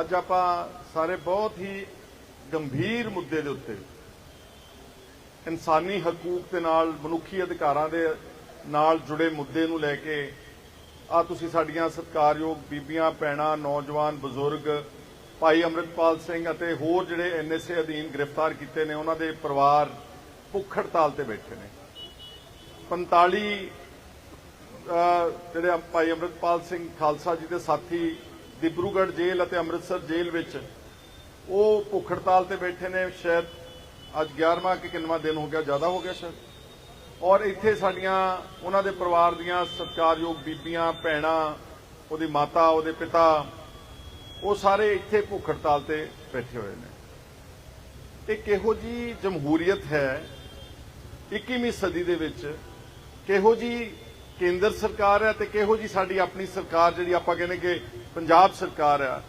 ਅੱਜ ਆਪਾਂ ਸਾਰੇ ਬਹੁਤ ਹੀ ਗੰਭੀਰ ਮੁੱਦੇ ਦੇ ਉੱਤੇ ਇਨਸਾਨੀ ਹਕੂਕ ਦੇ ਨਾਲ, ਮਨੁੱਖੀ ਅਧਿਕਾਰਾਂ ਦੇ ਨਾਲ ਜੁੜੇ ਮੁੱਦੇ ਨੂੰ ਲੈ ਕੇ ਆ ਤੁਸੀਂ ਸਾਡੀਆਂ ਸਤਿਕਾਰਯੋਗ ਬੀਬੀਆਂ, ਭੈਣਾਂ, ਨੌਜਵਾਨ, ਬਜ਼ੁਰਗ, ਭਾਈ ਅਮਰਿਤਪਾਲ ਸਿੰਘ ਅਤੇ ਹੋਰ ਜਿਹੜੇ ਐਨਐਸਏ ਅਧੀਨ ਗ੍ਰਿਫਤਾਰ ਕੀਤੇ ਨੇ, ਉਹਨਾਂ ਦੇ ਪਰਿਵਾਰ ਭੁੱਖ ਹੜਤਾਲ ਤੇ ਬੈਠੇ ਨੇ। 45 ਜਿਹੜੇ ਭਾਈ ਅਮਰਿਤਪਾਲ ਸਿੰਘ ਖਾਲਸਾ ਜੀ ਦੇ ਸਾਥੀ ਡਿਬਰੂਗੜ੍ਹ ਜੇਲ੍ਹ ਅਤੇ ਅੰਮ੍ਰਿਤਸਰ ਜੇਲ੍ਹ ਵਿੱਚ ਉਹ ਭੁੱਖ ਹੜਤਾਲ ਤੇ ਬੈਠੇ ਨੇ, ਸ਼ਾਇਦ ਅੱਜ 11ਵਾਂ ਕਿ ਕਿੰਨਵਾਂ ਦਿਨ ਹੋ ਗਿਆ, ਜ਼ਿਆਦਾ ਹੋ ਗਿਆ ਸ਼ਾਇਦ। ਔਰ ਇੱਥੇ ਸਾਡੀਆਂ, ਉਹਨਾਂ ਦੇ ਪਰਿਵਾਰ ਦੀਆਂ ਸਤਿਕਾਰਯੋਗ ਬੀਬੀਆਂ, ਭੈਣਾਂ, ਉਹਦੀ ਮਾਤਾ, ਉਹਦੇ ਪਿਤਾ, ਉਹ ਸਾਰੇ ਇੱਥੇ ਭੁੱਖ ਹੜਤਾਲ ਤੇ ਬੈਠੇ ਹੋਏ ਨੇ। ਇਹ ਕਿਹੋ ਜੀ ਜਮਹੂਰੀਅਤ ਹੈ 21ਵੀਂ ਸਦੀ ਦੇ ਵਿੱਚ ਕਿਹੋ ਜੀ ਕੇਂਦਰ ਸਰਕਾਰ ਹੈ ਤੇ ਕਿਹੋ ਜੀ ਸਾਡੀ ਆਪਣੀ ਸਰਕਾਰ ਜਿਹੜੀ ਆਪਾਂ ਕਹਿੰਦੇ ਕਿ ਪੰਜਾਬ ਸਰਕਾਰ ਆ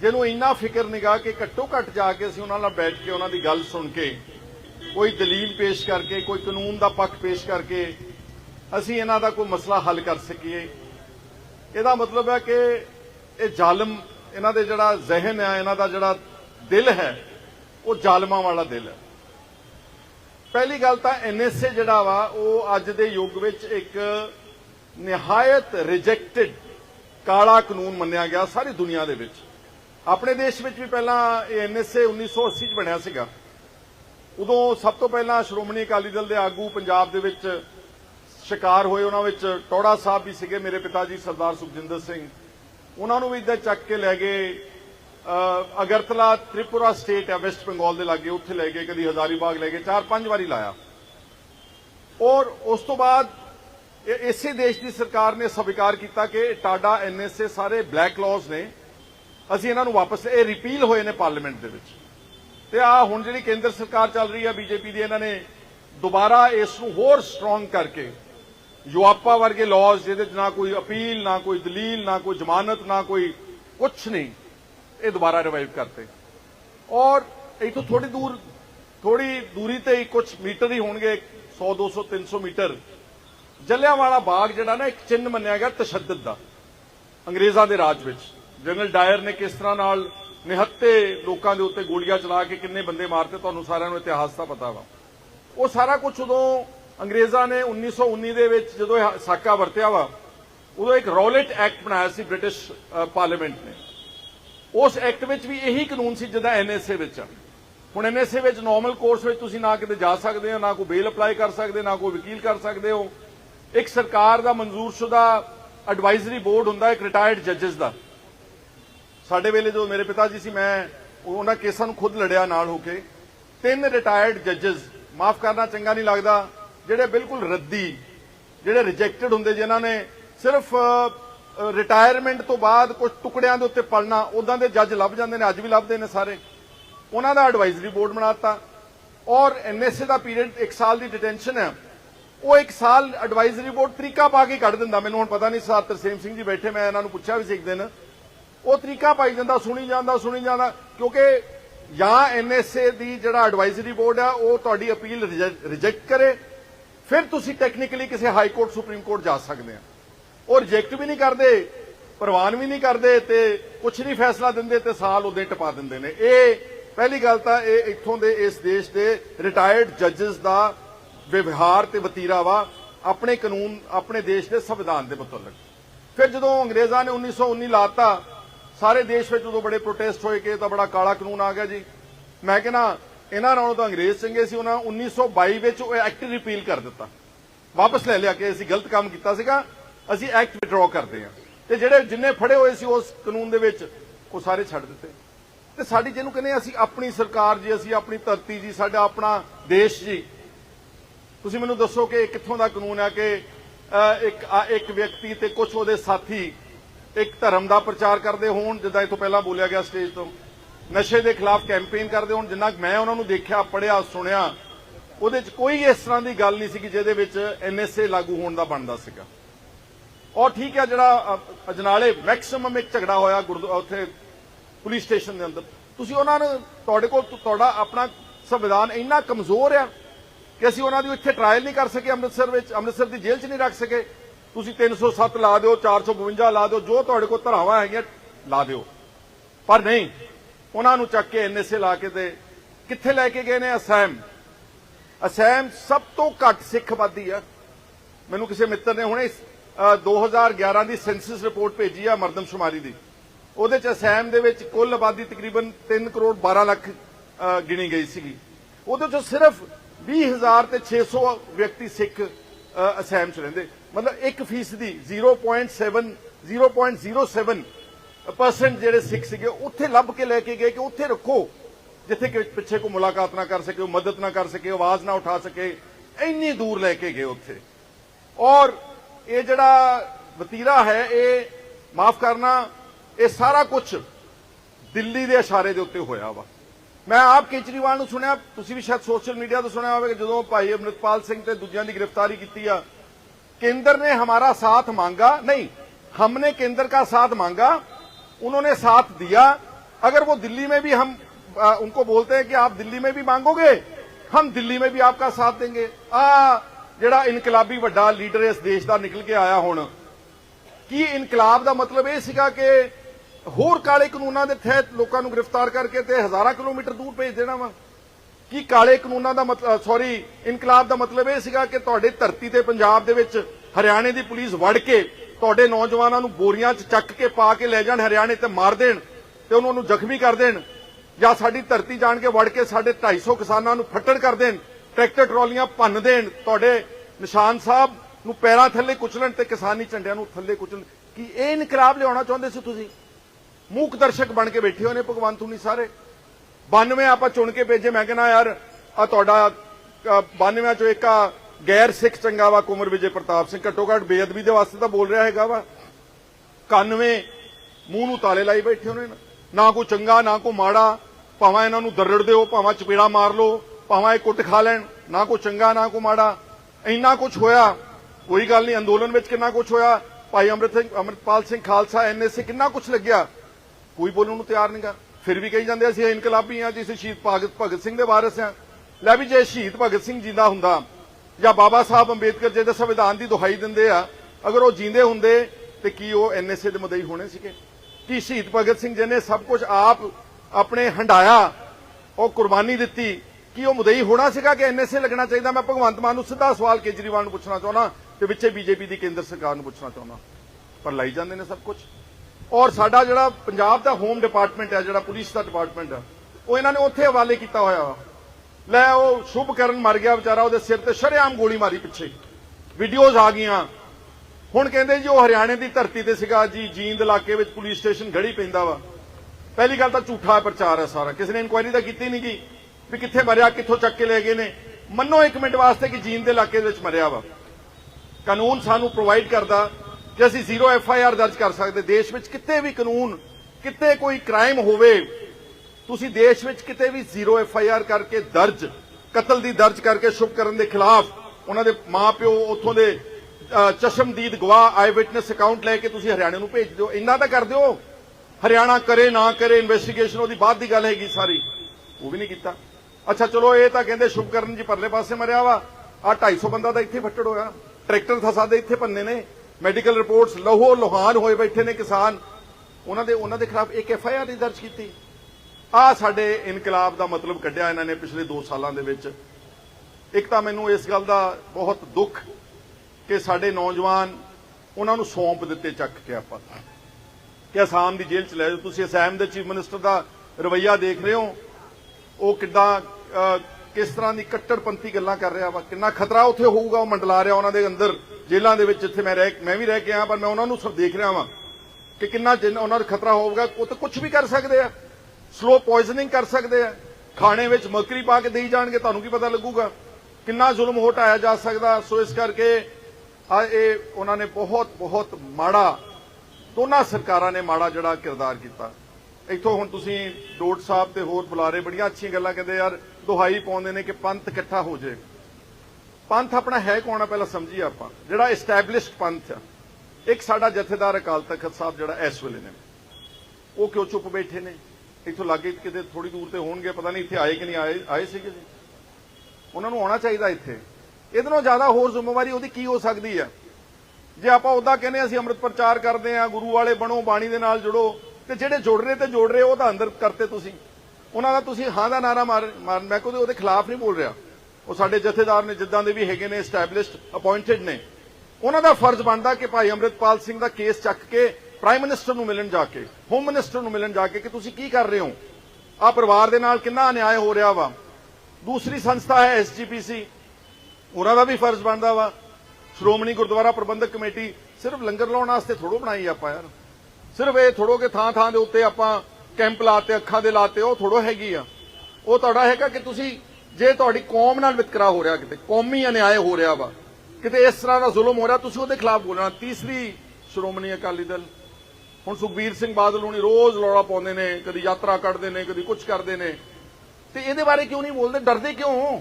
ਜਿਹਨੂੰ ਇੰਨਾ ਫਿਕਰ ਨਿਗਾ ਕਿ ਘੱਟੋ ਘੱਟ ਜਾ ਕੇ ਅਸੀਂ ਉਹਨਾਂ ਨਾਲ ਬੈਠ ਕੇ ਉਹਨਾਂ ਦੀ ਗੱਲ ਸੁਣ ਕੇ, ਕੋਈ ਦਲੀਲ ਪੇਸ਼ ਕਰਕੇ, ਕੋਈ ਕਾਨੂੰਨ ਦਾ ਪੱਖ ਪੇਸ਼ ਕਰਕੇ ਅਸੀਂ ਇਹਨਾਂ ਦਾ ਕੋਈ ਮਸਲਾ ਹੱਲ ਕਰ ਸਕੀਏ। ਇਹਦਾ ਮਤਲਬ ਹੈ ਕਿ ਇਹ ਜ਼ਾਲਮ ਇਹਨਾਂ ਦੇ ਜਿਹੜਾ ਜ਼ਿਹਨ ਹੈ, ਇਹਨਾਂ ਦਾ ਜਿਹੜਾ ਦਿਲ ਹੈ, ਉਹ ਜ਼ਾਲਮਾਂ ਵਾਲਾ ਦਿਲ ਹੈ। ਪਹਿਲੀ ਗੱਲ ਤਾਂ ਐਨਐਸਏ ਜਿਹੜਾ ਵਾ, ਉਹ ਅੱਜ ਦੇ ਯੁੱਗ ਵਿੱਚ ਇੱਕ ਨਿਹਾਇਤ ਰਿਜੈਕਟਡ ਕਾਲਾ ਕਾਨੂੰਨ ਮੰਨਿਆ ਗਿਆ ਸਾਰੀ ਦੁਨੀਆ ਦੇ ਵਿੱਚ। ਆਪਣੇ ਦੇਸ਼ ਵਿੱਚ ਵੀ ਪਹਿਲਾਂ ਇਹ ਐਨਐਸਏ 1980 ਚ ਬਣਿਆ ਸੀਗਾ। ਉਦੋਂ ਸਭ ਤੋਂ ਪਹਿਲਾਂ ਸ਼੍ਰੋਮਣੀ ਅਕਾਲੀ ਦਲ ਦੇ ਆਗੂ ਪੰਜਾਬ ਦੇ ਵਿੱਚ ਸ਼ਿਕਾਰ ਹੋਏ, ਉਹਨਾਂ ਵਿੱਚ ਟੋੜਾ ਸਾਹਿਬ ਵੀ ਸੀਗੇ, ਮੇਰੇ ਪਿਤਾ ਜੀ ਸਰਦਾਰ ਸੁਖਜਿੰਦਰ ਸਿੰਘ। ਉਹਨਾਂ ਨੂੰ ਵੀ ਇੱਦਾਂ ਚੱਕ ਕੇ ਲੈ ਗਏ। ਅਗਰਤਲਾ ਤ੍ਰਿਪੁਰਾ ਸਟੇਟ ਹੈ ਵੈਸਟ ਬੰਗਾਲ ਦੇ ਲਾਗੇ ਉੱਥੇ ਲੈ ਗਏ ਕਦੀ ਹਜ਼ਾਰੀਬਾਗ ਲੈ ਗਏ ਚਾਰ ਪੰਜ ਵਾਰੀ ਲਾਇਆ। ਔਰ ਉਸ ਤੋਂ ਬਾਅਦ ਇਸੇ ਦੇਸ਼ ਦੀ ਸਰਕਾਰ ਨੇ ਸਵੀਕਾਰ ਕੀਤਾ ਕਿ ਟਾਡਾ ਐਨਐਸਏ ਸਾਰੇ ਬਲੈਕ ਲਾਜ਼ ਨੇ। ਅਸੀਂ ਇਹਨਾਂ ਨੂੰ ਵਾਪਸ ਇਹ ਰਿਪੀਲ ਹੋਏ ਨੇ ਪਾਰਲੀਮੈਂਟ ਦੇ ਵਿੱਚ। ਤੇ ਆ ਹੁਣ ਜਿਹੜੀ ਕੇਂਦਰ ਸਰਕਾਰ ਚੱਲ ਰਹੀ ਹੈ ਬੀਜੇਪੀ ਦੀ, ਇਹਨਾਂ ਨੇ ਦੁਬਾਰਾ ਇਸ ਨੂੰ ਹੋਰ ਸਟਰੋਂਗ ਕਰਕੇ ਯੂਆਪਾ ਵਰਗੇ ਲਾਜ਼ ਜਿਹਦੇ 'ਚ ਨਾ ਕੋਈ ਅਪੀਲ, ਨਾ ਕੋਈ ਦਲੀਲ, ਨਾ ਕੋਈ ਜ਼ਮਾਨਤ, ਨਾ ਕੋਈ ਕੁਛ ਨਹੀਂ। ਇਹ ਦੁਬਾਰਾ ਰਿਵਾਈਵ ਕਰਤੇ। ਔਰ ਇਥੋਂ ਥੋੜੀ ਦੂਰ ਥੋੜੀ ਦੂਰੀ ਤੇ ਹੀ ਕੁਝ ਮੀਟਰ ਹੀ ਹੋਣਗੇ 100 200 300 ਮੀਟਰ। ਜਲਿਆਂਵਾਲਾ ਬਾਗ ਜਿਹੜਾ ਨਾ, ਇੱਕ ਚਿੰਨ ਮੰਨਿਆ ਗਿਆ ਤਸ਼ੱਦਦ ਦਾ, ਅੰਗਰੇਜ਼ਾਂ ਦੇ ਰਾਜ ਵਿੱਚ। ਜਨਰਲ ਡਾਇਰ ਨੇ ਕਿਸ ਤਰ੍ਹਾਂ ਨਾਲ ਨਿਹੱਤੇ ਲੋਕਾਂ ਦੇ ਉੱਤੇ ਗੋਲੀਆਂ ਚਲਾ ਕੇ ਕਿੰਨੇ ਬੰਦੇ ਮਾਰਤੇ, ਤੁਹਾਨੂੰ ਸਾਰਿਆਂ ਨੂੰ ਇਤਿਹਾਸ ਦਾ ਪਤਾ ਵਾ। ਉਹ ਸਾਰਾ ਕੁਝ ਉਦੋਂ ਅੰਗਰੇਜ਼ਾਂ ਨੇ 1919 ਦੇ ਵਿੱਚ ਜਦੋਂ ਇਹ ਸਾਕਾ ਵਰਤਿਆ ਵਾ, ਉਦੋਂ ਇੱਕ ਰੌਲਟ ਐਕਟ ਬਣਾਇਆ ਸੀ ਬ੍ਰਿਟਿਸ਼ ਪਾਰਲੀਮੈਂਟ ਨੇ। ਉਸ ਐਕਟ ਵਿੱਚ ਵੀ ਇਹੀ ਕਾਨੂੰਨ ਸੀ ਜਿਹਦਾ ਐਨਐਸਏ ਵਿੱਚ। ਆ ਹੁਣ ਐਨਐਸਏ ਵਿੱਚ ਨਾਰਮਲ ਕੋਰਸ ਵਿੱਚ ਤੁਸੀਂ ਨਾ ਕਿਤੇ ਜਾ ਸਕਦੇ ਹੋ, ਨਾ ਕੋਈ ਬੇਲ ਅਪਲਾਈ ਕਰ ਸਕਦੇ, ਨਾ ਕੋਈ ਵਕੀਲ ਕਰ ਸਕਦੇ ਹੋ। ਇੱਕ ਸਰਕਾਰ ਦਾ ਮਨਜ਼ੂਰਸ਼ੁਦਾ ਐਡਵਾਈਜ਼ਰੀ ਬੋਰਡ ਹੁੰਦਾ, ਇੱਕ ਰਿਟਾਇਰਡ ਜੱਜਸ ਦਾ। ਸਾਡੇ ਵੇਲੇ ਜੋ ਮੇਰੇ ਪਿਤਾ ਜੀ ਸੀ, ਮੈਂ ਉਹਨਾਂ ਕੇਸਾਂ ਨੂੰ ਖੁਦ ਲੜਿਆ ਨਾਲ ਹੋ ਕੇ। ਤਿੰਨ ਰਿਟਾਇਰਡ ਜੱਜਸ ਮਾਫ ਕਰਨਾ ਚੰਗਾ ਨਹੀਂ ਲੱਗਦਾ, ਜਿਹੜੇ ਬਿਲਕੁਲ ਰੱਦੀ, ਜਿਹੜੇ ਰਿਜੈਕਟਡ ਹੁੰਦੇ ਜਿਨ੍ਹਾਂ ਨੇ ਸਿਰਫ ਰਿਟਾਇਰਮੈਂਟ ਤੋਂ ਬਾਅਦ ਕੁਝ ਟੁਕੜਿਆਂ ਦੇ ਉੱਤੇ ਪੜਨਾ ਉਦਾਂ ਦੇ ਜੱਜ ਲੱਭ ਜਾਂਦੇ ਨੇ, ਅੱਜ ਵੀ ਲੱਭਦੇ ਨੇ ਸਾਰੇ। ਉਹਨਾਂ ਦਾ ਐਡਵਾਈਜ਼ਰੀ ਬੋਰਡ ਬਣਾਤਾ ਔਰ ਐਨਐਸਏ ਦਾ ਪੀਰੀਅਡ 1 ਸਾਲ ਦੀ ਡਿਟੈਂਸ਼ਨ ਹੈ। ਉਹ 1 ਸਾਲ ਐਡਵਾਈਜ਼ਰੀ ਬੋਰਡ ਤਰੀਕਾ ਪਾ ਕੇ ਕੱਢ ਦਿੰਦਾ। ਮੈਨੂੰ ਹੁਣ ਪਤਾ ਨਹੀਂ ਸਰ ਤਰਸੇਮ ਸਿੰਘ ਜੀ ਬੈਠੇ, ਮੈਂ ਇਹਨਾਂ ਨੂੰ ਪੁੱਛਿਆ ਵੀ ਸੀ ਇੱਕ ਦਿਨ। ਉਹ ਤਰੀਕਾ ਪਾਈ ਜਾਂਦਾ, ਸੁਣੀ ਜਾਂਦਾ ਸੁਣੀ ਜਾਂਦਾ, ਕਿਉਂਕਿ ਜਾਂ ਐਨਐਸਏ ਦੀ ਜਿਹੜਾ ਐਡਵਾਈਜ਼ਰੀ ਬੋਰਡ ਆ, ਉਹ ਤੁਹਾਡੀ ਅਪੀਲ ਰਿਜੈਕਟ ਕਰੇ। ਫਿਰ ਤੁਸੀਂ ਟੈਕਨੀਕਲੀ ਕਿਸੇ ਹਾਈ ਕੋਰਟ ਸੁਪਰੀਮ ਕੋਰਟ ਜਾ ਸਕਦੇ ਆ। ਉਹ ਰਿਜੈਕਟ ਵੀ ਨਹੀਂ ਕਰਦੇ, ਪ੍ਰਵਾਨ ਵੀ ਨਹੀਂ ਕਰਦੇ ਤੇ ਕੁਝ ਨਹੀਂ ਫੈਸਲਾ ਦਿੰਦੇ ਤੇ ਸਾਲ ਉਦੋਂ ਟਪਾ ਦਿੰਦੇ ਨੇ। ਇਹ ਪਹਿਲੀ ਗੱਲ ਤਾਂ ਇਹ ਇੱਥੋਂ ਦੇ ਇਸ ਦੇਸ਼ ਦੇ ਰਿਟਾਇਰਡ ਜੱਜਸ ਦਾ ਵਿਵਹਾਰ ਤੇ ਵਤੀਰਾ ਵਾ, ਆਪਣੇ ਕਾਨੂੰਨ, ਆਪਣੇ ਦੇਸ਼ ਦੇ ਸੰਵਿਧਾਨ ਦੇ ਮੁਤਲਕ। ਫਿਰ ਜਦੋਂ ਅੰਗਰੇਜ਼ਾਂ ਨੇ 1919 ਲਾਤਾ, ਸਾਰੇ ਦੇਸ਼ ਵਿੱਚ ਉਦੋਂ ਬੜੇ ਪ੍ਰੋਟੈਸਟ ਹੋਏ ਕਿ ਤਾਂ ਬੜਾ ਕਾਲਾ ਕਾਨੂੰਨ ਆ ਗਿਆ ਜੀ। ਮੈਂ ਕਹਿੰਦਾ, ਇਹਨਾਂ ਨਾਲੋਂ ਤਾਂ ਅੰਗਰੇਜ਼ ਚੰਗੇ ਸੀ, ਉਹਨਾਂ 1922 ਵਿੱਚ ਉਹ ਐਕਟ ਰਿਪੀਲ ਕਰ ਦਿੱਤਾ। ਵਾਪਸ ਲੈ ਲਿਆ ਕਿ ਅਸੀਂ ਗਲਤ ਕੰਮ ਕੀਤਾ ਸੀਗਾ ਅਸੀਂ ਐਕਟ ਵਿਡਰਾਅ ਕਰਦੇ ਹਾਂ। ਤੇ ਜਿਹੜੇ ਜਿੰਨੇ ਫੜੇ ਹੋਏ ਸੀ ਉਸ ਕਾਨੂੰਨ ਦੇ ਵਿੱਚ, ਉਹ ਸਾਰੇ ਛੱਡ ਦਿੱਤੇ। ਤੇ ਸਾਡੀ ਜਿਹਨੂੰ ਕਹਿੰਦੇ ਅਸੀਂ ਆਪਣੀ ਸਰਕਾਰ ਜੀ, ਅਸੀਂ ਆਪਣੀ ਧਰਤੀ ਜੀ, ਸਾਡਾ ਆਪਣਾ ਦੇਸ਼ ਜੀ। ਤੁਸੀਂ ਮੈਨੂੰ ਦੱਸੋ ਕਿ ਕਿੱਥੋਂ ਦਾ ਕਾਨੂੰਨ ਹੈ ਕਿ ਇੱਕ ਇੱਕ ਵਿਅਕਤੀ ਤੇ ਕੁਝ ਉਹਦੇ ਸਾਥੀ ਇੱਕ ਧਰਮ ਦਾ ਪ੍ਰਚਾਰ ਕਰਦੇ ਹੋਣ, ਜਿੱਦਾਂ ਇਥੋਂ ਪਹਿਲਾਂ ਬੋਲਿਆ ਗਿਆ ਸਟੇਜ ਤੋਂ। ਨਸ਼ੇ ਦੇ ਖਿਲਾਫ ਕੈਂਪੇਨ ਕਰਦੇ ਹੋਣ, ਜਿੰਨਾ ਮੈਂ ਉਹਨਾਂ ਨੂੰ ਦੇਖਿਆ ਪੜਿਆ ਸੁਣਿਆ, ਉਹਦੇ 'ਚ ਕੋਈ ਇਸ ਤਰ੍ਹਾਂ ਦੀ ਗੱਲ ਨਹੀਂ ਸੀ ਕਿ ਜਿਹਦੇ ਵਿੱਚ ਐਨਐਸਏ ਲਾਗੂ ਹੋਣ ਦਾ ਬਣਦਾ ਸੀਗਾ। ਔਰ ਠੀਕ ਹੈ ਜਿਹੜਾ ਅਜਨਾਲੇ ਮੈਕਸਿਮਮ ਇੱਕ ਝਗੜਾ ਹੋਇਆ ਗੁਰਦੁਆਰਾ ਉੱਥੇ ਪੁਲਿਸ ਸਟੇਸ਼ਨ ਦੇ ਅੰਦਰ। ਤੁਸੀਂ ਉਹਨਾਂ ਨੂੰ, ਤੁਹਾਡੇ ਕੋਲ ਤੁਹਾਡਾ ਆਪਣਾ ਸੰਵਿਧਾਨ ਇੰਨਾ ਕਮਜ਼ੋਰ ਆ ਕਿ ਅਸੀਂ ਉਹਨਾਂ ਦੀ ਇੱਥੇ ਟ੍ਰਾਇਲ ਨਹੀਂ ਕਰ ਸਕੇ ਅੰਮ੍ਰਿਤਸਰ ਵਿੱਚ, ਅੰਮ੍ਰਿਤਸਰ ਦੀ ਜੇਲ੍ਹ 'ਚ ਨਹੀਂ ਰੱਖ ਸਕੇ। ਤੁਸੀਂ 307 ਲਾ ਦਿਓ 452 ਲਾ ਦਿਓ, ਜੋ ਤੁਹਾਡੇ ਕੋਲ ਧਰਾਵਾਂ ਹੈਗੀਆਂ, ਲਾ ਦਿਓ। ਪਰ ਨਹੀਂ, ਉਹਨਾਂ ਨੂੰ ਚੱਕ ਕੇ ਐਨਐਸਏ ਲਾ ਕੇ ਤੇ ਕਿੱਥੇ ਲੈ ਕੇ ਗਏ ਨੇ ਅਸੈਮ ਅਸੈਮ ਸਭ ਤੋਂ ਘੱਟ ਸਿੱਖ ਆਬਾਦੀ ਆ। ਮੈਨੂੰ ਕਿਸੇ ਮਿੱਤਰ ਨੇ ਹੁਣੇ 2011 ਦੀ ਸੈਂਸਸ ਰਿਪੋਰਟ ਭੇਜੀ ਆ ਮਰਦਮਸ਼ੁਮਾਰੀ ਦੀ। ਉਹਦੇ ਚ ਅਸੈਮ ਦੇ ਵਿੱਚ ਕੁੱਲ ਆਬਾਦੀ ਤਕਰੀਬਨ 3 ਕਰੋੜ 12 ਲੱਖ ਗਿਣੀ ਗਈ ਸੀਗੀ। ਉਹਦੇ ਚੋਂ ਸਿਰਫ 20000 ਤੇ 600 ਵਿਅਕਤੀ ਸਿੱਖ ਅ, ਅਸੈਮ ਚ ਰਹਿੰਦੇ। ਮਤਲਬ 1 ਫੀਸਦੀ 0.7 0.07 ਪਰਸੈਂਟ ਜਿਹੜੇ ਸਿੱਖ ਸੀਗੇ ਉੱਥੇ ਲੱਭ ਕੇ ਲੈ ਕੇ ਗਏ ਕਿ ਉੱਥੇ ਰੱਖੋ। ਜਿੱਥੇ ਕਿ ਪਿੱਛੇ ਕੋ ਮੁਲਾਕਾਤ ਨਾ ਕਰ ਸਕੇ ਉਹ ਮਦਦ ਨਾ ਕਰ ਸਕੇ ਆਵਾਜ਼ ਨਾ ਉਠਾ ਸਕੇ ਇੰਨੀ ਦੂਰ ਲੈ ਕੇ ਗਏ ਉੱਥੇ। ਔਰ ਇਹ ਜਿਹੜਾ ਵਤੀਰਾ ਹੈ ਇਹ ਮਾਫ ਕਰਨਾ ਇਹ ਸਾਰਾ ਕੁਝ ਦਿੱਲੀ ਦੇ ਇਸ਼ਾਰੇ ਦੇ ਉੱਤੇ ਹੋਇਆ ਵਾ ਮੈਂ ਆਪ ਕੇਜਰੀਵਾਲ ਨੂੰ ਸੁਣਿਆ ਤੁਸੀਂ ਵੀ ਸ਼ਾਇਦ ਸੋਸ਼ਲ ਮੀਡੀਆ ਤੋਂ ਸੁਣਿਆ ਹੋਵੇਗਾ ਜਦੋਂ ਭਾਈ ਅਮਰਿਤਪਾਲ ਸਿੰਘ ਤੇ ਦੂਜਿਆਂ ਦੀ ਗ੍ਰਿਫਤਾਰੀ ਕੀਤੀ ਆ केंद्र ने हमारा साथ मांगा नहीं हमने केंद्र का साथ मांगा उन्होंने साथ दिया अगर वो दिल्ली में भी हम आ, उनको बोलते हैं कि आप दिल्ली में भी मांगोगे हम दिल्ली में भी आपका साथ देंगे आ ਜਿਹੜਾ ਇਨਕਲਾਬੀ ਵੱਡਾ ਲੀਡਰ ਇਸ ਦੇਸ਼ ਦਾ ਨਿਕਲ ਕੇ ਆਇਆ ਹੁਣ, ਕੀ ਇਨਕਲਾਬ ਦਾ ਮਤਲਬ ਇਹ ਸੀਗਾ ਕਿ ਹੋਰ ਕਾਲੇ ਕਾਨੂੰਨਾਂ ਦੇ ਤਹਿਤ ਲੋਕਾਂ ਨੂੰ ਗ੍ਰਿਫਤਾਰ ਕਰਕੇ ਤੇ ਹਜ਼ਾਰਾਂ ਕਿਲੋਮੀਟਰ ਦੂਰ ਭੇਜ ਦੇਣਾ ਵਾ? ਕੀ ਕਾਲੇ ਕਾਨੂੰਨਾਂ ਦਾ ਮਤਲਬ ਸੌਰੀ ਇਨਕਲਾਬ ਦਾ ਮਤਲਬ ਇਹ ਸੀਗਾ ਕਿ ਤੁਹਾਡੇ ਧਰਤੀ ਤੇ ਪੰਜਾਬ ਦੇ ਵਿੱਚ ਹਰਿਆਣੇ ਦੀ ਪੁਲਿਸ ਵੜ ਕੇ ਤੁਹਾਡੇ ਨੌਜਵਾਨਾਂ ਨੂੰ ਬੋਰੀਆਂ 'ਚ ਚੱਕ ਕੇ ਪਾ ਕੇ ਲੈ ਜਾਣ, ਹਰਿਆਣੇ ਤੇ ਮਾਰ ਦੇਣ ਤੇ ਉਹਨਾਂ ਨੂੰ ਜ਼ਖਮੀ ਕਰ ਦੇਣ ਜਾਂ ਸਾਡੀ ਧਰਤੀ ਜਾਣ ਕੇ ਵੜ ਕੇ ਸਾਡੇ 250 ਕਿਸਾਨਾਂ ਨੂੰ ਫੱਟੜ ਕਰ ਦੇਣ? ਟਰੈਕਟਰ ਟਰਾਲੀਆਂ ਭੰਨ ਦੇਣ ਤੁਹਾਡੇ ਨਿਸ਼ਾਨ ਸਾਹਿਬ ਨੂੰ ਪੈਰਾਂ ਥੱਲੇ ਕੁਚਲਣ ਤੇ ਕਿਸਾਨੀ ਝੰਡਿਆਂ ਨੂੰ ਥੱਲੇ ਕੁਚਲਣ ਕੀ ਇਹ ਇਨਕਲਾਬ ਲਿਆਉਣਾ ਚਾਹੁੰਦੇ ਸੀ ਤੁਸੀਂ? ਮੂਕ ਦਰਸ਼ਕ ਬਣ ਕੇ ਬੈਠੇ ਹੋਏ ਨੇ ਭਗਵੰਤ ਹੁਣੀ ਸਾਰੇ। 92 ਆਪਾਂ ਚੁਣ ਕੇ ਭੇਜੇ ਮੈਂ ਕਹਿੰਦਾ ਯਾਰ ਆ ਤੁਹਾਡਾ ਅ, 92 ਚੋਂ ਇੱਕ ਆ ਗੈਰ ਸਿੱਖ ਚੰਗਾ ਵਾ ਕੁਮਰ ਵਿਜੇ ਪ੍ਰਤਾਪ ਸਿੰਘ। ਘੱਟੋ ਘੱਟ ਬੇਅਦਬੀ ਦੇ ਵਾਸਤੇ ਤਾਂ ਬੋਲ ਰਿਹਾ ਹੈਗਾ ਵਾ। 91 ਮੂੰਹ ਨੂੰ ਤਾਲੇ ਲਾਈ ਬੈਠੇ ਹੋਣੇ ਨਾ ਕੋਈ ਚੰਗਾ ਨਾ ਕੋਈ ਮਾੜਾ ਭਾਵੇਂ ਇਹਨਾਂ ਨੂੰ ਦਰੜ ਦਿਓ ਭਾਵੇਂ ਚਪੇੜਾ ਮਾਰ ਲਓ। ਭਾਵੇਂ ਇਹ ਕੁੱਟ ਖਾ ਲੈਣ, ਨਾ ਕੋਈ ਚੰਗਾ, ਨਾ ਕੋਈ ਮਾੜਾ, ਇੰਨਾ ਕੁਝ ਹੋਇਆ, ਕੋਈ ਗੱਲ ਨਹੀਂ, ਅੰਦੋਲਨ ਵਿੱਚ ਕਿੰਨਾ ਕੁਝ ਹੋਇਆ, ਭਾਈ ਅੰਮ੍ਰਿਤ ਸਿੰਘ, ਅੰਮ੍ਰਿਤਪਾਲ ਸਿੰਘ ਖਾਲਸਾ ਐਨਐਸਏ ਕਿੰਨਾ ਕੁਝ ਲੱਗਿਆ, ਕੋਈ ਬੋਲਣ ਨੂੰ ਤਿਆਰ ਨਹੀਂਗਾ ਫਿਰ ਵੀ ਕਹੀ ਜਾਂਦੇ ਅਸੀਂ ਇਨਕਲਾਬੀ ਆ ਜਿਸ ਸ਼ਹੀਦ ਭਗਤ ਭਗਤ ਸਿੰਘ ਦੇ ਵਾਰਿਸ ਆ ਲੈ ਵੀ ਜੇ ਸ਼ਹੀਦ ਭਗਤ ਸਿੰਘ ਜਿੰਦਾ ਹੁੰਦਾ, ਜਾਂ ਬਾਬਾ ਸਾਹਿਬ ਅੰਬੇਦਕਰ ਜਿਹਦੇ ਸੰਵਿਧਾਨ ਦੀ ਦੁਹਾਈ ਦਿੰਦੇ ਆ, ਅਗਰ ਉਹ ਜਿੰਦੇ ਹੁੰਦੇ, ਤੇ ਕੀ ਉਹ ਐਨਐਸਏ ਦੇ ਮਦਈ ਹੋਣੇ ਸੀਗੇ? ਕੀ ਸ਼ਹੀਦ ਭਗਤ ਸਿੰਘ ਜਿਹਨੇ ਸਭ ਕੁਝ ਆਪ ਆਪਣੇ ਹੰਡਾਇਆ, ਉਹ ਕੁਰਬਾਨੀ ਦਿੱਤੀ ਕੀ ਉਹ ਮੁਦਈ ਹੋਣਾ ਸੀਗਾ ਕਿ ਐਨਐਸਏ ਲੱਗਣਾ ਚਾਹੀਦਾ? ਮੈਂ ਭਗਵੰਤ ਮਾਨ ਨੂੰ ਸਿੱਧਾ ਸਵਾਲ ਕੇਜਰੀਵਾਲ ਨੂੰ ਪੁੱਛਣਾ ਚਾਹੁੰਦਾ ਤੇ ਵਿੱਚੇ ਬੀਜੇਪੀ ਦੀ ਕੇਂਦਰ ਸਰਕਾਰ ਨੂੰ ਪੁੱਛਣਾ ਚਾਹੁੰਦਾ। ਪਰ ਲਾਈ ਜਾਂਦੇ ਨੇ ਸਭ ਕੁਝ। ਔਰ ਸਾਡਾ ਜਿਹੜਾ ਪੰਜਾਬ ਦਾ ਹੋਮ ਡਿਪਾਰਟਮੈਂਟ ਹੈ, ਜਿਹੜਾ ਪੁਲਿਸ ਦਾ ਡਿਪਾਰਟਮੈਂਟ ਹੈ, ਉਹ ਇਹਨਾਂ ਨੇ ਉੱਥੇ ਹਵਾਲੇ ਕੀਤਾ ਹੋਇਆ ਵਾ। ਲੈ ਉਹ ਸ਼ੁਭ ਕਰਨ ਮਰ ਗਿਆ ਵਿਚਾਰਾ, ਉਹਦੇ ਸਿਰ ਤੇ ਸ਼ਰੇਆਮ ਗੋਲੀ ਮਾਰੀ ਪਿੱਛੇ। ਵੀਡੀਓਜ਼ ਆ ਗਈਆਂ। ਹੁਣ ਕਹਿੰਦੇ ਜੀ ਉਹ ਹਰਿਆਣੇ ਦੀ ਧਰਤੀ ਤੇ ਸੀਗਾ ਜੀ, ਜੀਂਦ ਇਲਾਕੇ ਵਿੱਚ ਪੁਲਿਸ ਸਟੇਸ਼ਨ ਗੜੀ ਪੈਂਦਾ ਵਾ। ਪਹਿਲੀ ਗੱਲ ਤਾਂ ਝੂਠਾ ਪ੍ਰਚਾਰ ਹੈ ਸਾਰਾ। ਕਿਸੇ ਨੇ ਇਨਕੁਆਇਰੀ ਤਾਂ ਕੀਤੀ ਨਹੀਂ ਗੀ। ਵੀ ਕਿੱਥੇ ਮਰਿਆ, ਕਿੱਥੋਂ ਚੱਕ ਕੇ ਲੈ ਗਏ ਨੇ। ਮੰਨੋ ਇੱਕ ਮਿੰਟ ਵਾਸਤੇ ਕਿ ਜੀਨ ਦੇ ਇਲਾਕੇ ਦੇ ਵਿੱਚ ਮਰਿਆ ਵਾ। ਕਾਨੂੰਨ ਸਾਨੂੰ ਪ੍ਰੋਵਾਈਡ ਕਰਦਾ ਕਿ ਅਸੀਂ ਜ਼ੀਰੋ ਐਫ ਆਈ ਆਰ ਦਰਜ ਕਰ ਸਕਦੇ। ਦੇਸ਼ ਵਿੱਚ ਕਿਤੇ ਵੀ ਕਾਨੂੰਨ, ਕਿਤੇ ਕੋਈ ਕ੍ਰਾਈਮ ਹੋਵੇ, ਤੁਸੀਂ ਦੇਸ਼ ਵਿੱਚ ਕਿਤੇ ਵੀ ਜ਼ੀਰੋ ਐਫ ਆਈ ਆਰ ਕਰਕੇ ਦਰਜ, ਕਤਲ ਦੀ ਦਰਜ ਕਰਕੇ ਸ਼ੁਭ ਕਰਨ ਦੇ ਖਿਲਾਫ ਉਹਨਾਂ ਦੇ ਮਾਪਿਓ, ਉੱਥੋਂ ਦੇ ਚਸ਼ਮਦੀਦ ਗਵਾਹ ਆਈ ਵਿਟਨੈਸ ਅਕਾਊਂਟ ਲੈ ਕੇ ਤੁਸੀਂ ਹਰਿਆਣੇ ਨੂੰ ਭੇਜ ਦਿਓ। ਇੰਨਾ ਤਾਂ ਕਰ ਦਿਓ। ਹਰਿਆਣਾ ਕਰੇ, ਨਾ ਕਰੇ ਇਨਵੈਸਟੀਗੇਸ਼ਨ ਉਹਦੀ ਬਾਅਦ ਦੀ ਗੱਲ ਹੈਗੀ ਸਾਰੀ। ਉਹ ਵੀ ਨਹੀਂ ਕੀਤਾ। ਅੱਛਾ, ਚਲੋ ਇਹ ਤਾਂ ਕਹਿੰਦੇ ਸ਼ੁਭਕਰਨ ਜੀ ਪਰਲੇ ਪਾਸੇ ਮਰਿਆ ਵਾ। ਆ 250 ਬੰਦਾ ਤਾਂ ਇੱਥੇ ਫੱਟੜ ਹੋਇਆ। ਟਰੈਕਟਰ ਫਸਾ ਦੇ ਇੱਥੇ ਪੰਨੇ ਨੇ। ਮੈਡੀਕਲ ਰਿਪੋਰਟਸ ਲਹੂ ਲੋਹਾਨ ਹੋਏ ਬੈਠੇ ਨੇ ਕਿਸਾਨ। ਉਹਨਾਂ ਦੇ ਉਹਨਾਂ ਦੇ ਖਿਲਾਫ ਇੱਕ ਐਫ ਆਈ ਆਰ ਨਹੀਂ ਦਰਜ ਕੀਤੀ। ਆ ਸਾਡੇ ਇਨਕਲਾਬ ਦਾ ਮਤਲਬ ਕੱਢਿਆ ਇਹਨਾਂ ਨੇ ਪਿਛਲੇ 2 ਸਾਲਾਂ ਦੇ ਵਿੱਚ। ਇੱਕ ਤਾਂ ਮੈਨੂੰ ਇਸ ਗੱਲ ਦਾ ਬਹੁਤ ਦੁੱਖ ਕਿ ਸਾਡੇ ਨੌਜਵਾਨ ਉਹਨਾਂ ਨੂੰ ਸੌਂਪ ਦਿੱਤੇ ਚੱਕ ਕੇ ਆਪਾਂ ਕਿ ਅਸਾਮ ਦੀ ਜੇਲ੍ਹ ਚ ਲੈ ਜਾਓ। ਤੁਸੀਂ ਅਸਾਮ ਦੇ ਚੀਫ ਮਿਨਿਸਟਰ ਦਾ ਰਵਈਆ ਦੇਖ ਰਹੇ ਹੋ। ਉਹ ਕਿੱਦਾਂ ਕਿਸ ਤਰ੍ਹਾਂ ਦੀ ਕੱਟੜਪੰਥੀ ਗੱਲਾਂ ਕਰ ਰਿਹਾ ਵਾ, ਕਿੰਨਾ ਖਤਰਾ ਉੱਥੇ ਹੋਊਗਾ ਉਹ ਮੰਡਲਾ ਰਿਹਾ ਉਹਨਾਂ ਦੇ ਅੰਦਰ, ਜੇਲ੍ਹਾਂ ਦੇ ਵਿੱਚ ਜਿੱਥੇ ਮੈਂ ਰਹਿ, ਮੈਂ ਵੀ ਰਹਿ ਕੇ ਆਇਆ, ਪਰ ਮੈਂ ਉਹਨਾਂ ਨੂੰ ਸਭ ਦੇਖ ਰਿਹਾ ਵਾਂ ਕਿ ਕਿੰਨਾ ਉਹਨਾਂ ਦਾ ਖਤਰਾ ਹੋਊਗਾ, ਉਹ ਤਾਂ ਕੁਝ ਵੀ ਕਰ ਸਕਦੇ ਆ ਸਲੋ ਪੋਇਜ਼ਨਿੰਗ ਕਰ ਸਕਦੇ ਆ, ਖਾਣੇ ਵਿੱਚ ਮਰਕਰੀ ਪਾ ਕੇ ਦੇਈ ਜਾਣਗੇ, ਤੁਹਾਨੂੰ ਕੀ ਪਤਾ ਲੱਗੂਗਾ, ਕਿੰਨਾ ਜ਼ੁਲਮ ਹੋ ਜਾ ਸਕਦਾ, ਸੋ ਇਸ ਕਰਕੇ ਆ, ਇਹ ਉਹਨਾਂ ਨੇ ਬਹੁਤ ਬਹੁਤ ਮਾੜਾ, ਦੋਨਾਂ ਸਰਕਾਰਾਂ ਨੇ ਮਾੜਾ ਜਿਹੜਾ ਕਿਰਦਾਰ ਕੀਤਾ। ਇੱਥੋਂ ਹੁਣ ਤੁਸੀਂ ਡੋਟ ਸਾਹਿਬ ਤੇ ਹੋਰ ਬੁਲਾਰੇ, ਬੜੀਆਂ ਅੱਛੀਆਂ ਗੱਲਾਂ ਕਹਿੰਦੇ ਯਾਰ ਦੁਹਾਈ ਪਾਉਂਦੇ ਨੇ ਕਿ ਪੰਥ ਇਕੱਠਾ ਹੋ ਜਾਏ। ਪੰਥ ਆਪਣਾ ਹੈ ਕੌਣ ਆ ਪਹਿਲਾਂ ਸਮਝੀਏ ਆਪਾਂ। ਜਿਹੜਾ ਐਸਟੈਬਲਿਸ਼ਡ ਪੰਥ ਆ। ਇੱਕ ਸਾਡਾ ਜਥੇਦਾਰ ਅਕਾਲ ਤਖਤ ਸਾਹਿਬ ਜਿਹੜਾ ਇਸ ਵੇਲੇ ਨੇ। ਉਹ ਕਿਉਂ ਚੁੱਪ ਬੈਠੇ ਨੇ? ਇੱਥੋਂ ਲਾਗੇ ਕਿਤੇ ਥੋੜੀ ਦੂਰ ਤੇ ਹੋਣਗੇ, ਪਤਾ ਨਹੀਂ ਇੱਥੇ ਆਏ ਕਿ ਨਹੀਂ ਆਏ ਆਏ ਸੀਗੇ ਜੀ। ਉਹਨਾਂ ਨੂੰ ਆਉਣਾ ਚਾਹੀਦਾ ਇੱਥੇ। ਇਹਦੇ ਨਾਲੋਂ ਜ਼ਿਆਦਾ ਹੋਰ ਜ਼ਿੰਮੇਵਾਰੀ ਉਹਦੀ ਕੀ ਹੋ ਸਕਦੀ ਆ? ਜੇ ਆਪਾਂ ਉਦਾਂ ਕਹਿੰਦੇ ਅਸੀਂ ਅੰਮ੍ਰਿਤ ਪ੍ਰਚਾਰ ਕਰਦੇ ਆ ਗੁਰੂ ਵਾਲੇ ਬਣੋ, ਬਾਣੀ ਦੇ ਨਾਲ ਜੁੜੋ, ਤੇ ਜਿਹੜੇ ਜੁੜ ਰਹੇ ਤੇ ਜੋੜ ਰਹੇ, ਉਹ ਤਾਂ ਅੰਦਰ ਕਰਤੇ ਤੁਸੀਂ। ਉਹਨਾਂ ਦਾ ਤੁਸੀਂ ਹਾਂ ਦਾ ਨਾਰਾ ਮਾਰ ਮਾਰ- ਮੈਂ ਕੋਈ ਉਹਦੇ ਖਿਲਾਫ ਨਹੀਂ ਬੋਲ ਰਿਹਾ। ਉਹ ਸਾਡੇ ਜਥੇਦਾਰ ਨੇ ਜਿੱਦਾਂ ਦੇ ਵੀ ਹੈਗੇ ਨੇ ਐਸਟੈਬਲਿਸ਼ਡ ਅਪਾਇੰਟਡ ਨੇ। ਉਹਨਾਂ ਦਾ ਫਰਜ਼ ਬਣਦਾ ਕਿ ਭਾਈ ਅੰਮ੍ਰਿਤਪਾਲ ਸਿੰਘ ਦਾ ਕੇਸ ਚੱਕ ਕੇ ਪ੍ਰਾਈਮ ਮਿਨਿਸਟਰ ਨੂੰ ਮਿਲਣ ਜਾ ਕੇ ਹੋਮ ਮਿਨਿਸਟਰ ਨੂੰ ਮਿਲਣ ਜਾ ਕੇ ਕਿ ਤੁਸੀਂ ਕੀ ਕਰ ਰਹੇ ਹੋ? ਆ ਪਰਿਵਾਰ ਦੇ ਨਾਲ ਕਿੰਨਾ ਅਨਿਆਏ ਹੋ ਰਿਹਾ ਵਾ? ਦੂਸਰੀ ਸੰਸਥਾ ਹੈ ਐਸਜੀਪੀਸੀ ਉਹਨਾਂ ਦਾ ਵੀ ਫਰਜ਼ ਬਣਦਾ ਵਾ। ਸ਼੍ਰੋਮਣੀ ਗੁਰਦੁਆਰਾ ਪ੍ਰਬੰਧਕ ਕਮੇਟੀ ਸਿਰਫ ਲੰਗਰ ਲਾਉਣ ਵਾਸਤੇ ਥੋੜੋ ਬਣਾਈ ਆਪਾਂ ਯਾਰ। ਸਿਰਫ ਇਹ ਥੋੜੋ ਕਿ ਥਾਂ ਥਾਂ ਦੇ ਉੱਤੇ ਆਪਾਂ ਕੈਂਪ ਲਾਤੇ, ਅੱਖਾਂ ਦੇ ਲਾਤੇ, ਉਹ ਥੋੜੋ ਹੈਗੀ ਆ। ਉਹ ਤੁਹਾਡਾ ਹੈਗਾ ਕਿ ਤੁਸੀਂ ਜੇ ਤੁਹਾਡੀ ਕੌਮ ਨਾਲ ਵਿਤਕਰਾ ਹੋ ਰਿਹਾ ਕਿਤੇ, ਕੌਮੀ ਅਨਿਆਏ ਹੋ ਰਿਹਾ ਵਾ, ਕਿਤੇ ਇਸ ਤਰ੍ਹਾਂ ਦਾ ਜ਼ੁਲਮ ਹੋ ਰਿਹਾ, ਤੁਸੀਂ ਉਹਦੇ ਖਿਲਾਫ ਬੋਲਣਾ। ਤੀਸਰੀ ਸ਼੍ਰੋਮਣੀ ਅਕਾਲੀ ਦਲ, ਹੁਣ ਸੁਖਬੀਰ ਸਿੰਘ ਬਾਦਲ ਹੁਣੀ ਰੋਜ਼ ਲੋੜਾ ਪਾਉਂਦੇ ਨੇ, ਕਦੀ ਯਾਤਰਾ ਕੱਢਦੇ ਨੇ, ਕਦੀ ਕੁਝ ਕਰਦੇ ਨੇ। ਤੇ ਇਹਦੇ ਬਾਰੇ ਕਿਉਂ ਨਹੀਂ ਬੋਲਦੇ? ਡਰਦੇ ਕਿਉਂ?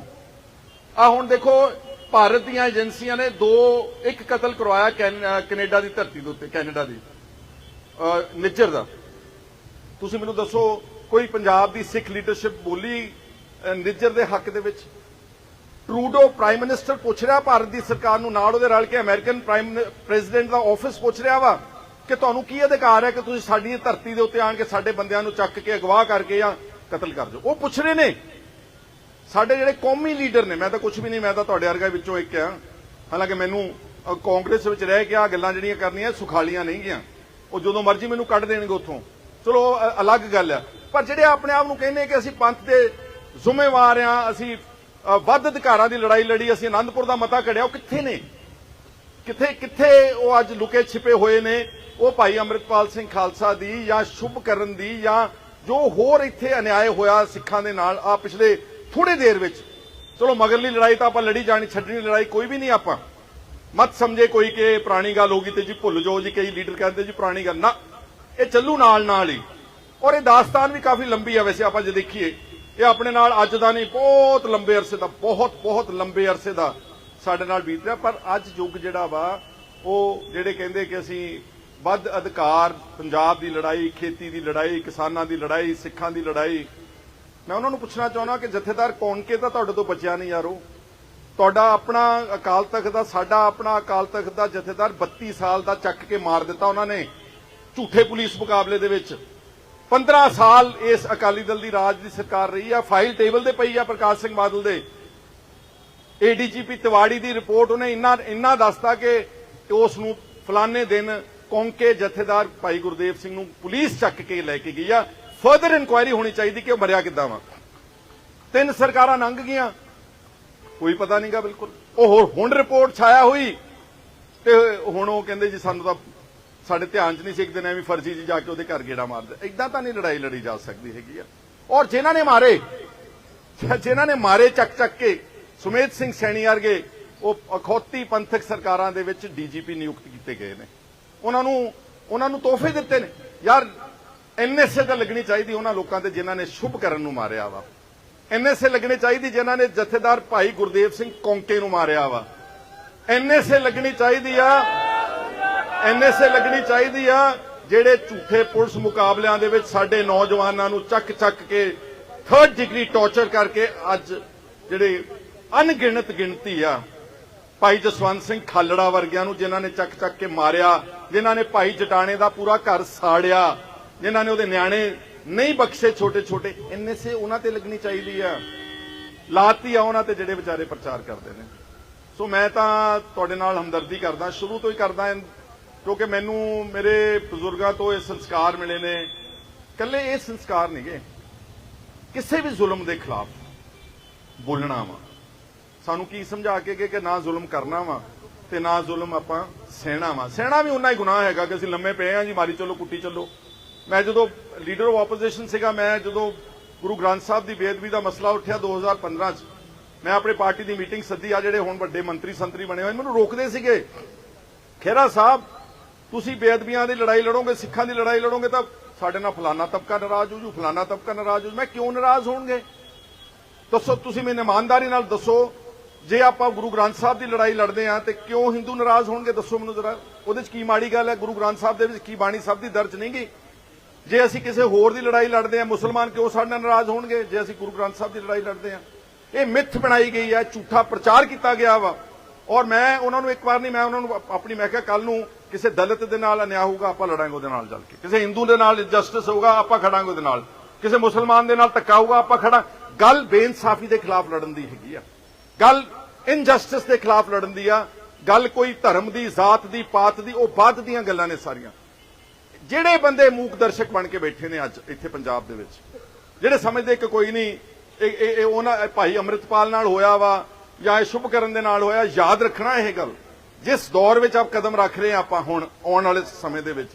ਆ ਹੁਣ ਦੇਖੋ, ਭਾਰਤ ਦੀਆਂ ਏਜੰਸੀਆਂ ਨੇ ਦੋ, ਇੱਕ ਕਤਲ ਕਰਵਾਇਆ ਕੈਨ- ਕੈਨੇਡਾ ਦੀ ਧਰਤੀ ਦੇ ਉੱਤੇ, ਕੈਨੇਡਾ ਦੀ, ਅਹ, ਨਿੱਜਰ ਦਾ। ਤੁਸੀਂ ਮੈਨੂੰ ਦੱਸੋ, ਕੋਈ ਪੰਜਾਬ ਦੀ ਸਿੱਖ ਲੀਡਰਸ਼ਿਪ ਬੋਲੀ ਨਿੱਜਰ ਦੇ ਹੱਕ ਦੇ ਵਿੱਚ? ਟਰੂਡੋ ਪ੍ਰਾਈਮ ਮਿਨਿਸਟਰ ਪੁੱਛ ਰਿਹਾ ਭਾਰਤ ਦੀ ਸਰਕਾਰ ਨੂੰ, ਨਾਲ ਉਹਦੇ ਰਲ ਕੇ ਅਮਰੀਕਨ ਪ੍ਰਾਈਮ ਪ੍ਰੈਜ਼ੀਡੈਂਟ ਦਾ ਆਫਿਸ ਪੁੱਛ ਰਿਹਾ ਵਾ ਕਿ ਤੁਹਾਨੂੰ ਕੀ ਅਧਿਕਾਰ ਹੈ ਕਿ ਤੁਸੀਂ ਸਾਡੀ ਧਰਤੀ ਦੇ ਉੱਤੇ ਆਣ ਕੇ ਸਾਡੇ ਬੰਦਿਆਂ ਨੂੰ ਚੱਕ ਕੇ ਅਗਵਾ ਕਰਕੇ ਜਾਂ ਕਤਲ ਕਰ ਦਿਓ? ਉਹ ਪੁੱਛ ਰਹੇ ਨੇ। ਸਾਡੇ ਜਿਹੜੇ ਕੌਮੀ ਲੀਡਰ ਨੇ, ਮੈਂ ਤਾਂ ਕੁਝ ਵੀ ਨਹੀਂ, ਮੈਂ ਤਾਂ ਤੁਹਾਡੇ ਵਰਗਾ ਵਿੱਚੋਂ ਇੱਕ ਆ ਹਾਲਾਂਕਿ ਮੈਨੂੰ ਕਾਂਗਰਸ ਵਿੱਚ ਰਹਿ ਕੇ ਆ ਗੱਲਾਂ ਜਿਹੜੀਆਂ ਕਰਨੀਆਂ ਸੁਖਾਲੀਆਂ ਨਹੀਂ ਗਿਆ ਉਹ ਜਦੋਂ ਮਰਜ਼ੀ ਮੈਨੂੰ ਕੱਢ ਦੇਣਗੇ ਉੱਥੋਂ। ਚਲੋ ਅਲੱਗ ਗੱਲ ਆ। ਪਰ ਜਿਹੜੇ ਆਪਣੇ ਆਪ ਨੂੰ ਕਹਿੰਦੇ ਕਿ ਅਸੀਂ ਪੰਥ ਦੇ ਜ਼ਿੰਮੇਵਾਰ ਆ, ਅਸੀਂ ਵੱਧ ਅਧਿਕਾਰਾਂ ਦੀ ਲੜਾਈ ਲੜੀ, ਅਸੀਂ ਆਨੰਦਪੁਰ ਦਾ ਮਤਾ ਘੜਿਆ ਉਹ ਕਿੱਥੇ ਨੇ? ਕਿੱਥੇ ਕਿੱਥੇ ਉਹ ਅੱਜ ਲੁਕੇ ਛਿਪੇ ਹੋਏ ਨੇ? ਉਹ ਭਾਈ ਅੰਮ੍ਰਿਤਪਾਲ ਸਿੰਘ ਖਾਲਸਾ ਦੀ ਜਾਂ ਸ਼ੁਭ ਕਰਨ ਦੀ ਜਾਂ ਜੋ ਹੋਰ ਇੱਥੇ ਅਨਿਆਏ ਹੋਇਆ ਸਿੱਖਾਂ ਦੇ ਨਾਲ ਆ ਪਿਛਲੇ ਥੋੜੇ ਦੇਰ ਵਿੱਚ। ਚਲੋ, ਮਗਰਲੀ ਲੜਾਈ ਤਾਂ ਆਪਾਂ ਲੜੀ ਜਾਣੀ, ਛੱਡਣੀ ਲੜਾਈ ਕੋਈ ਵੀ ਨਹੀਂ ਆਪਾਂ। ਮਤ ਸਮਝੇ ਕੋਈ ਕਿ ਪੁਰਾਣੀ ਗੱਲ ਹੋ ਗਈ ਤੇ ਜੀ ਭੁੱਲ ਜਾਓ ਜੀ, ਕਈ ਲੀਡਰ ਕਹਿੰਦੇ ਜੀ ਪੁਰਾਣੀ ਗੱਲ। ਨਾ ਇਹ ਚੱਲੂ ਨਾਲ ਨਾਲ ਹੀ। ਔਰ ਇਹ ਦਾਸਤਾਨ ਵੀ ਕਾਫੀ ਲੰਬੀ ਆ ਵੈਸੇ ਆਪਾਂ ਜੇ ਦੇਖੀਏ। ਇਹ ਆਪਣੇ ਨਾਲ ਅੱਜ ਦਾ ਨਹੀਂ, ਬਹੁਤ ਲੰਬੇ ਅਰਸੇ ਦਾ, ਬਹੁਤ ਬਹੁਤ ਲੰਬੇ ਅਰਸੇ ਦਾ ਸਾਡੇ ਨਾਲ ਬੀਤ ਰਿਹਾ। ਪਰ ਅੱਜ ਯੁੱਗ ਜਿਹੜਾ ਵਾ, ਉਹ ਜਿਹੜੇ ਕਹਿੰਦੇ ਕਿ ਅਸੀਂ ਵੱਧ ਅਧਿਕਾਰ, ਪੰਜਾਬ ਦੀ ਲੜਾਈ, ਖੇਤੀ ਦੀ ਲੜਾਈ, ਕਿਸਾਨਾਂ ਦੀ ਲੜਾਈ, ਸਿੱਖਾਂ ਦੀ ਲੜਾਈ। ਮੈਂ ਉਹਨਾਂ ਨੂੰ ਪੁੱਛਣਾ ਚਾਹੁੰਦਾ ਕਿ ਜਥੇਦਾਰ ਕੌਣ ਕੇ ਤਾਂ ਤੁਹਾਡੇ ਤੋਂ ਬਚਿਆ ਨਹੀਂ ਯਾਰੋ? ਤੁਹਾਡਾ ਆਪਣਾ ਅਕਾਲ ਤਖਤ ਦਾ, ਸਾਡਾ ਆਪਣਾ ਅਕਾਲ ਤਖਤ ਦਾ ਜਥੇਦਾਰ 32 ਸਾਲ ਦਾ ਚੱਕ ਕੇ ਮਾਰ ਦਿੱਤਾ ਉਹਨਾਂ ਨੇ। ਝੂਠੇ ਪੁਲਿਸ ਮੁਕਾਬਲੇ ਦੇ ਵਿੱਚ। 15 ਸਾਲ ਇਸ ਅਕਾਲੀ ਦਲ ਦੀ ਰਾਜ ਦੀ ਸਰਕਾਰ ਰਹੀ ਆ, ਫਾਈਲ ਟੇਬਲ ਤੇ ਪਈ ਆ ਪ੍ਰਕਾਸ਼ ਸਿੰਘ ਬਾਦਲ ਦੇ। ਏਡੀਜੀਪੀ ਤਿਵਾੜੀ ਦੀ ਰਿਪੋਰਟ ਉਹਨੇ ਇੰਨਾ ਇੰਨਾ ਦੱਸਤਾ ਕਿ ਉਸ ਨੂੰ ਫਲਾਣੇ ਦਿਨ ਕੌਂਕੇ ਜਥੇਦਾਰ ਭਾਈ ਗੁਰਦੇਵ ਸਿੰਘ ਨੂੰ ਪੁਲਿਸ ਚੱਕ ਕੇ ਲੈ ਕੇ ਗਈ ਆ। ਫਰਦਰ ਇਨਕੁਆਇਰੀ ਹੋਣੀ ਚਾਹੀਦੀ ਕਿ ਉਹ ਮਰਿਆ ਕਿੱਦਾਂ ਵਾ। ਤਿੰਨ ਸਰਕਾਰਾਂ ਲੰਘ ਗਈਆਂ। ਕੋਈ ਪਤਾ ਨਹੀਂਗਾ ਬਿਲਕੁਲ। ਉਹ ਹੁਣ ਰਿਪੋਰਟ ਛਾਇਆ ਹੋਈ ਤੇ ਹੁਣ ਉਹ ਕਹਿੰਦੇ ਜੀ ਸਾਨੂੰ ਤਾਂ ਸਾਡੇ ਧਿਆਨ 'ਚ ਨਹੀਂ ਸੀ ਇੱਕ ਦਿਨ ਐਵੇਂ ਫਰਜ਼ੀ ਜੀ ਜਾ ਕੇ ਉਹਦੇ ਘਰ ਗੇੜਾ ਮਾਰਦੇ। ਇਦਾਂ ਤਾਂ ਨਹੀਂ ਲੜਾਈ ਲੜੀ ਜਾ ਸਕਦੀ ਹੈਗੀ ਆ। ਔਰ ਜਿਨ੍ਹਾਂ ਨੇ ਮਾਰੇ, ਜਿਨ੍ਹਾਂ ਨੇ ਮਾਰੇ ਚੱਕ ਚੱਕ ਕੇ, ਸੁਮੇਧ ਸਿੰਘ ਸੈਣੀ ਵਰਗੇ, ਉਹ ਅਖੌਤੀ ਪੰਥਕ ਸਰਕਾਰਾਂ ਦੇ ਵਿੱਚ ਡੀਜੀਪੀ ਨਿਯੁਕਤ ਕੀਤੇ ਗਏ ਨੇ। ਉਹਨਾਂ ਨੂੰ ਉਹਨਾਂ ਨੂੰ ਤੋਹਫੇ ਦਿੱਤੇ ਨੇ। ਯਾਰ ਐਨਐਸਏ ਤਾਂ ਲੱਗਣੀ ਚਾਹੀਦੀ ਉਹਨਾਂ ਲੋਕਾਂ ਤੇ ਜਿਨ੍ਹਾਂ ਨੇ ਸ਼ੁਭ ਕਰਨ ਨੂੰ ਮਾਰਿਆ ਵਾ। ਐਨਐਸਏ ਲੱਗਣੀ ਚਾਹੀਦੀ ਜਿਨ੍ਹਾਂ ਨੇ ਜਥੇਦਾਰ ਭਾਈ ਗੁਰਦੇਵ ਸਿੰਘ ਕੌਂਕੇ ਨੂੰ ਮਾਰਿਆ ਵਾ। ਐਨਐਸਏ ਲੱਗਣੀ ਚਾਹੀਦੀ ਆ ਐਨਐਸਏ ਲੱਗਣੀ ਚਾਹੀਦੀ ਆ, ਜਿਹੜੇ ਝੂਠੇ ਪੁਲਿਸ ਮੁਕਾਬਲਿਆਂ ਦੇ ਵਿੱਚ ਸਾਡੇ ਨੌਜਵਾਨਾਂ ਨੂੰ ਚੱਕ ਚੱਕ ਕੇ 3rd ਡਿਗਰੀ ਟੌਰਚਰ ਕਰਕੇ ਅੱਜ ਜਿਹੜੇ ਅਣਗਿਣਤ ਗਿਣਤੀ ਆ, ਭਾਈ ਜਸਵੰਤ ਸਿੰਘ ਖਾਲੜਾ ਵਰਗਿਆਂ ਨੂੰ ਜਿਨ੍ਹਾਂ ਨੇ ਚੱਕ ਚੱਕ ਕੇ ਮਾਰਿਆ, ਜਿਨ੍ਹਾਂ ਨੇ ਭਾਈ ਜਟਾਣੇ ਦਾ ਪੂਰਾ ਘਰ ਸਾੜਿਆ, ਜਿਨ੍ਹਾਂ ਨੇ ਉਹਦੇ ਨਿਆਣੇ ਨਹੀਂ ਬਖਸ਼ੇ ਛੋਟੇ ਛੋਟੇ, ਐਨਐਸਏ ਉਹਨਾਂ ਤੇ ਲੱਗਣੀ ਚਾਹੀਦੀ ਆ। ਲਾਤੀ ਆ ਉਹਨਾਂ ਤੇ ਜਿਹੜੇ ਵਿਚਾਰੇ ਪ੍ਰਚਾਰ ਕਰਦੇ ਨੇ। ਸੋ ਮੈਂ ਤਾਂ ਤੁਹਾਡੇ ਨਾਲ ਹਮਦਰਦੀ ਕਰਦਾ, ਸ਼ੁਰੂ ਤੋਂ ਹੀ ਕਰਦਾ ਕਿਉਂਕਿ ਮੈਨੂੰ ਮੇਰੇ ਬਜ਼ੁਰਗਾਂ ਤੋਂ ਇਹ ਸੰਸਕਾਰ ਮਿਲੇ ਨੇ। ਕੱਲੇ ਇਹ ਸੰਸਕਾਰ ਨਹੀਂਗੇ। ਕਿਸੇ ਵੀ ਜ਼ੁਲਮ ਦੇ ਖਿਲਾਫ ਬੋਲਣਾ ਵਾ। ਸਾਨੂੰ ਕੀ ਸਮਝਾ ਕੇ ਕਿ ਨਾ ਜ਼ੁਲਮ ਕਰਨਾ ਵਾ ਤੇ ਨਾ ਜ਼ੁਲਮ ਆਪਾਂ ਸਹਿਣਾ ਵਾ। ਸਹਿਣਾ ਵੀ ਉਨਾ ਹੀ ਗੁਨਾਹ ਹੈਗਾ ਕਿ ਅਸੀਂ ਲੰਮੇ ਪਏ ਆ ਜੀ, ਮਾਰੀ ਚੱਲੋ, ਕੁੱਟੀ ਚੱਲੋ। ਮੈਂ ਜਦੋਂ ਲੀਡਰ ਆਫ ਆਪੋਜੀਸ਼ਨ ਸੀਗਾ, ਮੈਂ ਜਦੋਂ ਗੁਰੂ ਗ੍ਰੰਥ ਸਾਹਿਬ ਦੀ ਬੇਅਦਬੀ ਦਾ ਮਸਲਾ ਉੱਠਿਆ 2015 ਚ, ਮੈਂ ਆਪਣੀ ਪਾਰਟੀ ਦੀ ਮੀਟਿੰਗ ਸੱਦੀ। ਆ ਜਿਹੜੇ ਹੁਣ ਵੱਡੇ ਮੰਤਰੀ ਸੰਤਰੀ ਬਣੇ ਹੋਏ, ਮੈਨੂੰ ਰੋਕਦੇ ਸੀਗੇ। ਖੇਰਾ ਸਾਹਿਬ ਤੁਸੀਂ ਬੇਅਦਬੀਆਂ ਦੀ ਲੜਾਈ ਲੜੋਗੇ, ਸਿੱਖਾਂ ਦੀ ਲੜਾਈ ਲੜੋਗੇ, ਤਾਂ ਸਾਡੇ ਨਾਲ ਫਲਾਨਾ ਤਬਕਾ ਨਾਰਾਜ਼ ਹੋ ਜੂ, ਫਲਾਨਾ ਤਬਕਾ ਨਾਰਾਜ਼ ਹੋ ਮੈਂ ਕਿਉਂ ਨਾਰਾਜ਼ ਹੋਣਗੇ? ਦੱਸੋ, ਤੁਸੀਂ ਮੈਨੂੰ ਇਮਾਨਦਾਰੀ ਨਾਲ ਦੱਸੋ, ਜੇ ਆਪਾਂ ਗੁਰੂ ਗ੍ਰੰਥ ਸਾਹਿਬ ਦੀ ਲੜਾਈ ਲੜਦੇ ਆ ਤੇ ਕਿਉਂ ਹਿੰਦੂ ਨਾਰਾਜ਼ ਹੋਣਗੇ? ਦੱਸੋ ਮੈਨੂੰ ਜ਼ਰਾ। ਉਹਦੇ 'ਚ ਕੀ ਮਾੜੀ ਗੱਲ ਹੈ? ਗੁਰੂ ਗ੍ਰੰਥ ਸਾਹਿਬ ਦੇ ਵਿੱਚ ਕੀ ਬਾਣੀ ਸਾਹਿਬ ਦੀ ਦਰਜ ਨਹੀਂ ਗਈ ਜੇ ਅਸੀਂ ਕਿਸੇ ਹੋਰ ਦੀ ਲੜਾਈ ਲੜਦੇ ਆ ਮੁਸਲਮਾਨ ਕਿਉਂ ਸਾਡੇ ਨਾਲ ਨਾਰਾਜ਼ ਹੋਣਗੇ? ਜੇ ਅਸੀਂ ਗੁਰੂ ਗ੍ਰੰਥ ਸਾਹਿਬ ਦੀ ਲੜਾਈ ਲੜਦੇ ਆ ਇਹ ਮਿੱਥ ਬਣਾਈ ਗਈ ਹੈ, ਝੂਠਾ ਪ੍ਰਚਾਰ ਕੀਤਾ ਗਿਆ ਵਾ। ਔਰ ਮੈਂ ਉਹਨਾਂ ਨੂੰ ਇੱਕ ਵਾਰ ਨਹੀਂ, ਮੈਂ ਉਹਨਾਂ ਨੂੰ ਆਪਣੀ, ਮੈਂ ਕਿਹਾ ਕੱਲ ਨੂੰ ਕਿਸੇ ਦਲਿਤ ਦੇ ਨਾਲ ਅਨਿਆ ਹੋਊਗਾ, ਆਪਾਂ ਲੜਾਂਗੇ ਉਹਦੇ ਨਾਲ ਚੱਲ ਕੇ। ਕਿਸੇ ਹਿੰਦੂ ਦੇ ਨਾਲ ਜਸਟਿਸ ਹੋਊਗਾ, ਆਪਾਂ ਖੜਾਂਗੇ ਉਹਦੇ ਨਾਲ। ਕਿਸੇ ਮੁਸਲਮਾਨ ਦੇ ਨਾਲ ਧੱਕਾ ਹੋਊਗਾ, ਆਪਾਂ ਖੜਾ, ਗੱਲ ਬੇਇਨਸਾਫੀ ਦੇ ਖਿਲਾਫ ਲੜਨ ਦੀ ਹੈਗੀ ਆ। ਗੱਲ ਇਨਜਸਟਿਸ ਦੇ ਖਿਲਾਫ ਲੜਨ ਦੀ ਆ। ਗੱਲ ਕੋਈ ਧਰਮ ਦੀ, ਜ਼ਾਤ ਦੀ, ਪਾਤ ਦੀ, ਉਹ ਬਾਅਦ ਦੀਆਂ ਗੱਲਾਂ ਨੇ ਸਾਰੀਆਂ। ਜਿਹੜੇ ਬੰਦੇ ਮੂਕ ਦਰਸ਼ਕ ਬਣ ਕੇ ਬੈਠੇ ਨੇ ਅੱਜ ਇੱਥੇ ਪੰਜਾਬ ਦੇ ਵਿੱਚ, ਜਿਹੜੇ ਸਮਝਦੇ ਕਿ ਕੋਈ ਨਹੀਂ, ਇਹ ਉਹਨਾਂ ਭਾਈ ਅੰਮ੍ਰਿਤਪਾਲ ਨਾਲ ਹੋਇਆ ਵਾ ਜਾਂ ਇਹ ਸ਼ੁਭ ਕਰਨ ਦੇ ਨਾਲ ਹੋਇਆ, ਯਾਦ ਰੱਖਣਾ ਇਹ ਗੱਲ। ਜਿਸ ਦੌਰ ਵਿੱਚ ਆਪ ਕਦਮ ਰੱਖ ਰਹੇ ਆ ਆਪਾਂ ਹੁਣ, ਆਉਣ ਵਾਲੇ ਸਮੇਂ ਦੇ ਵਿੱਚ,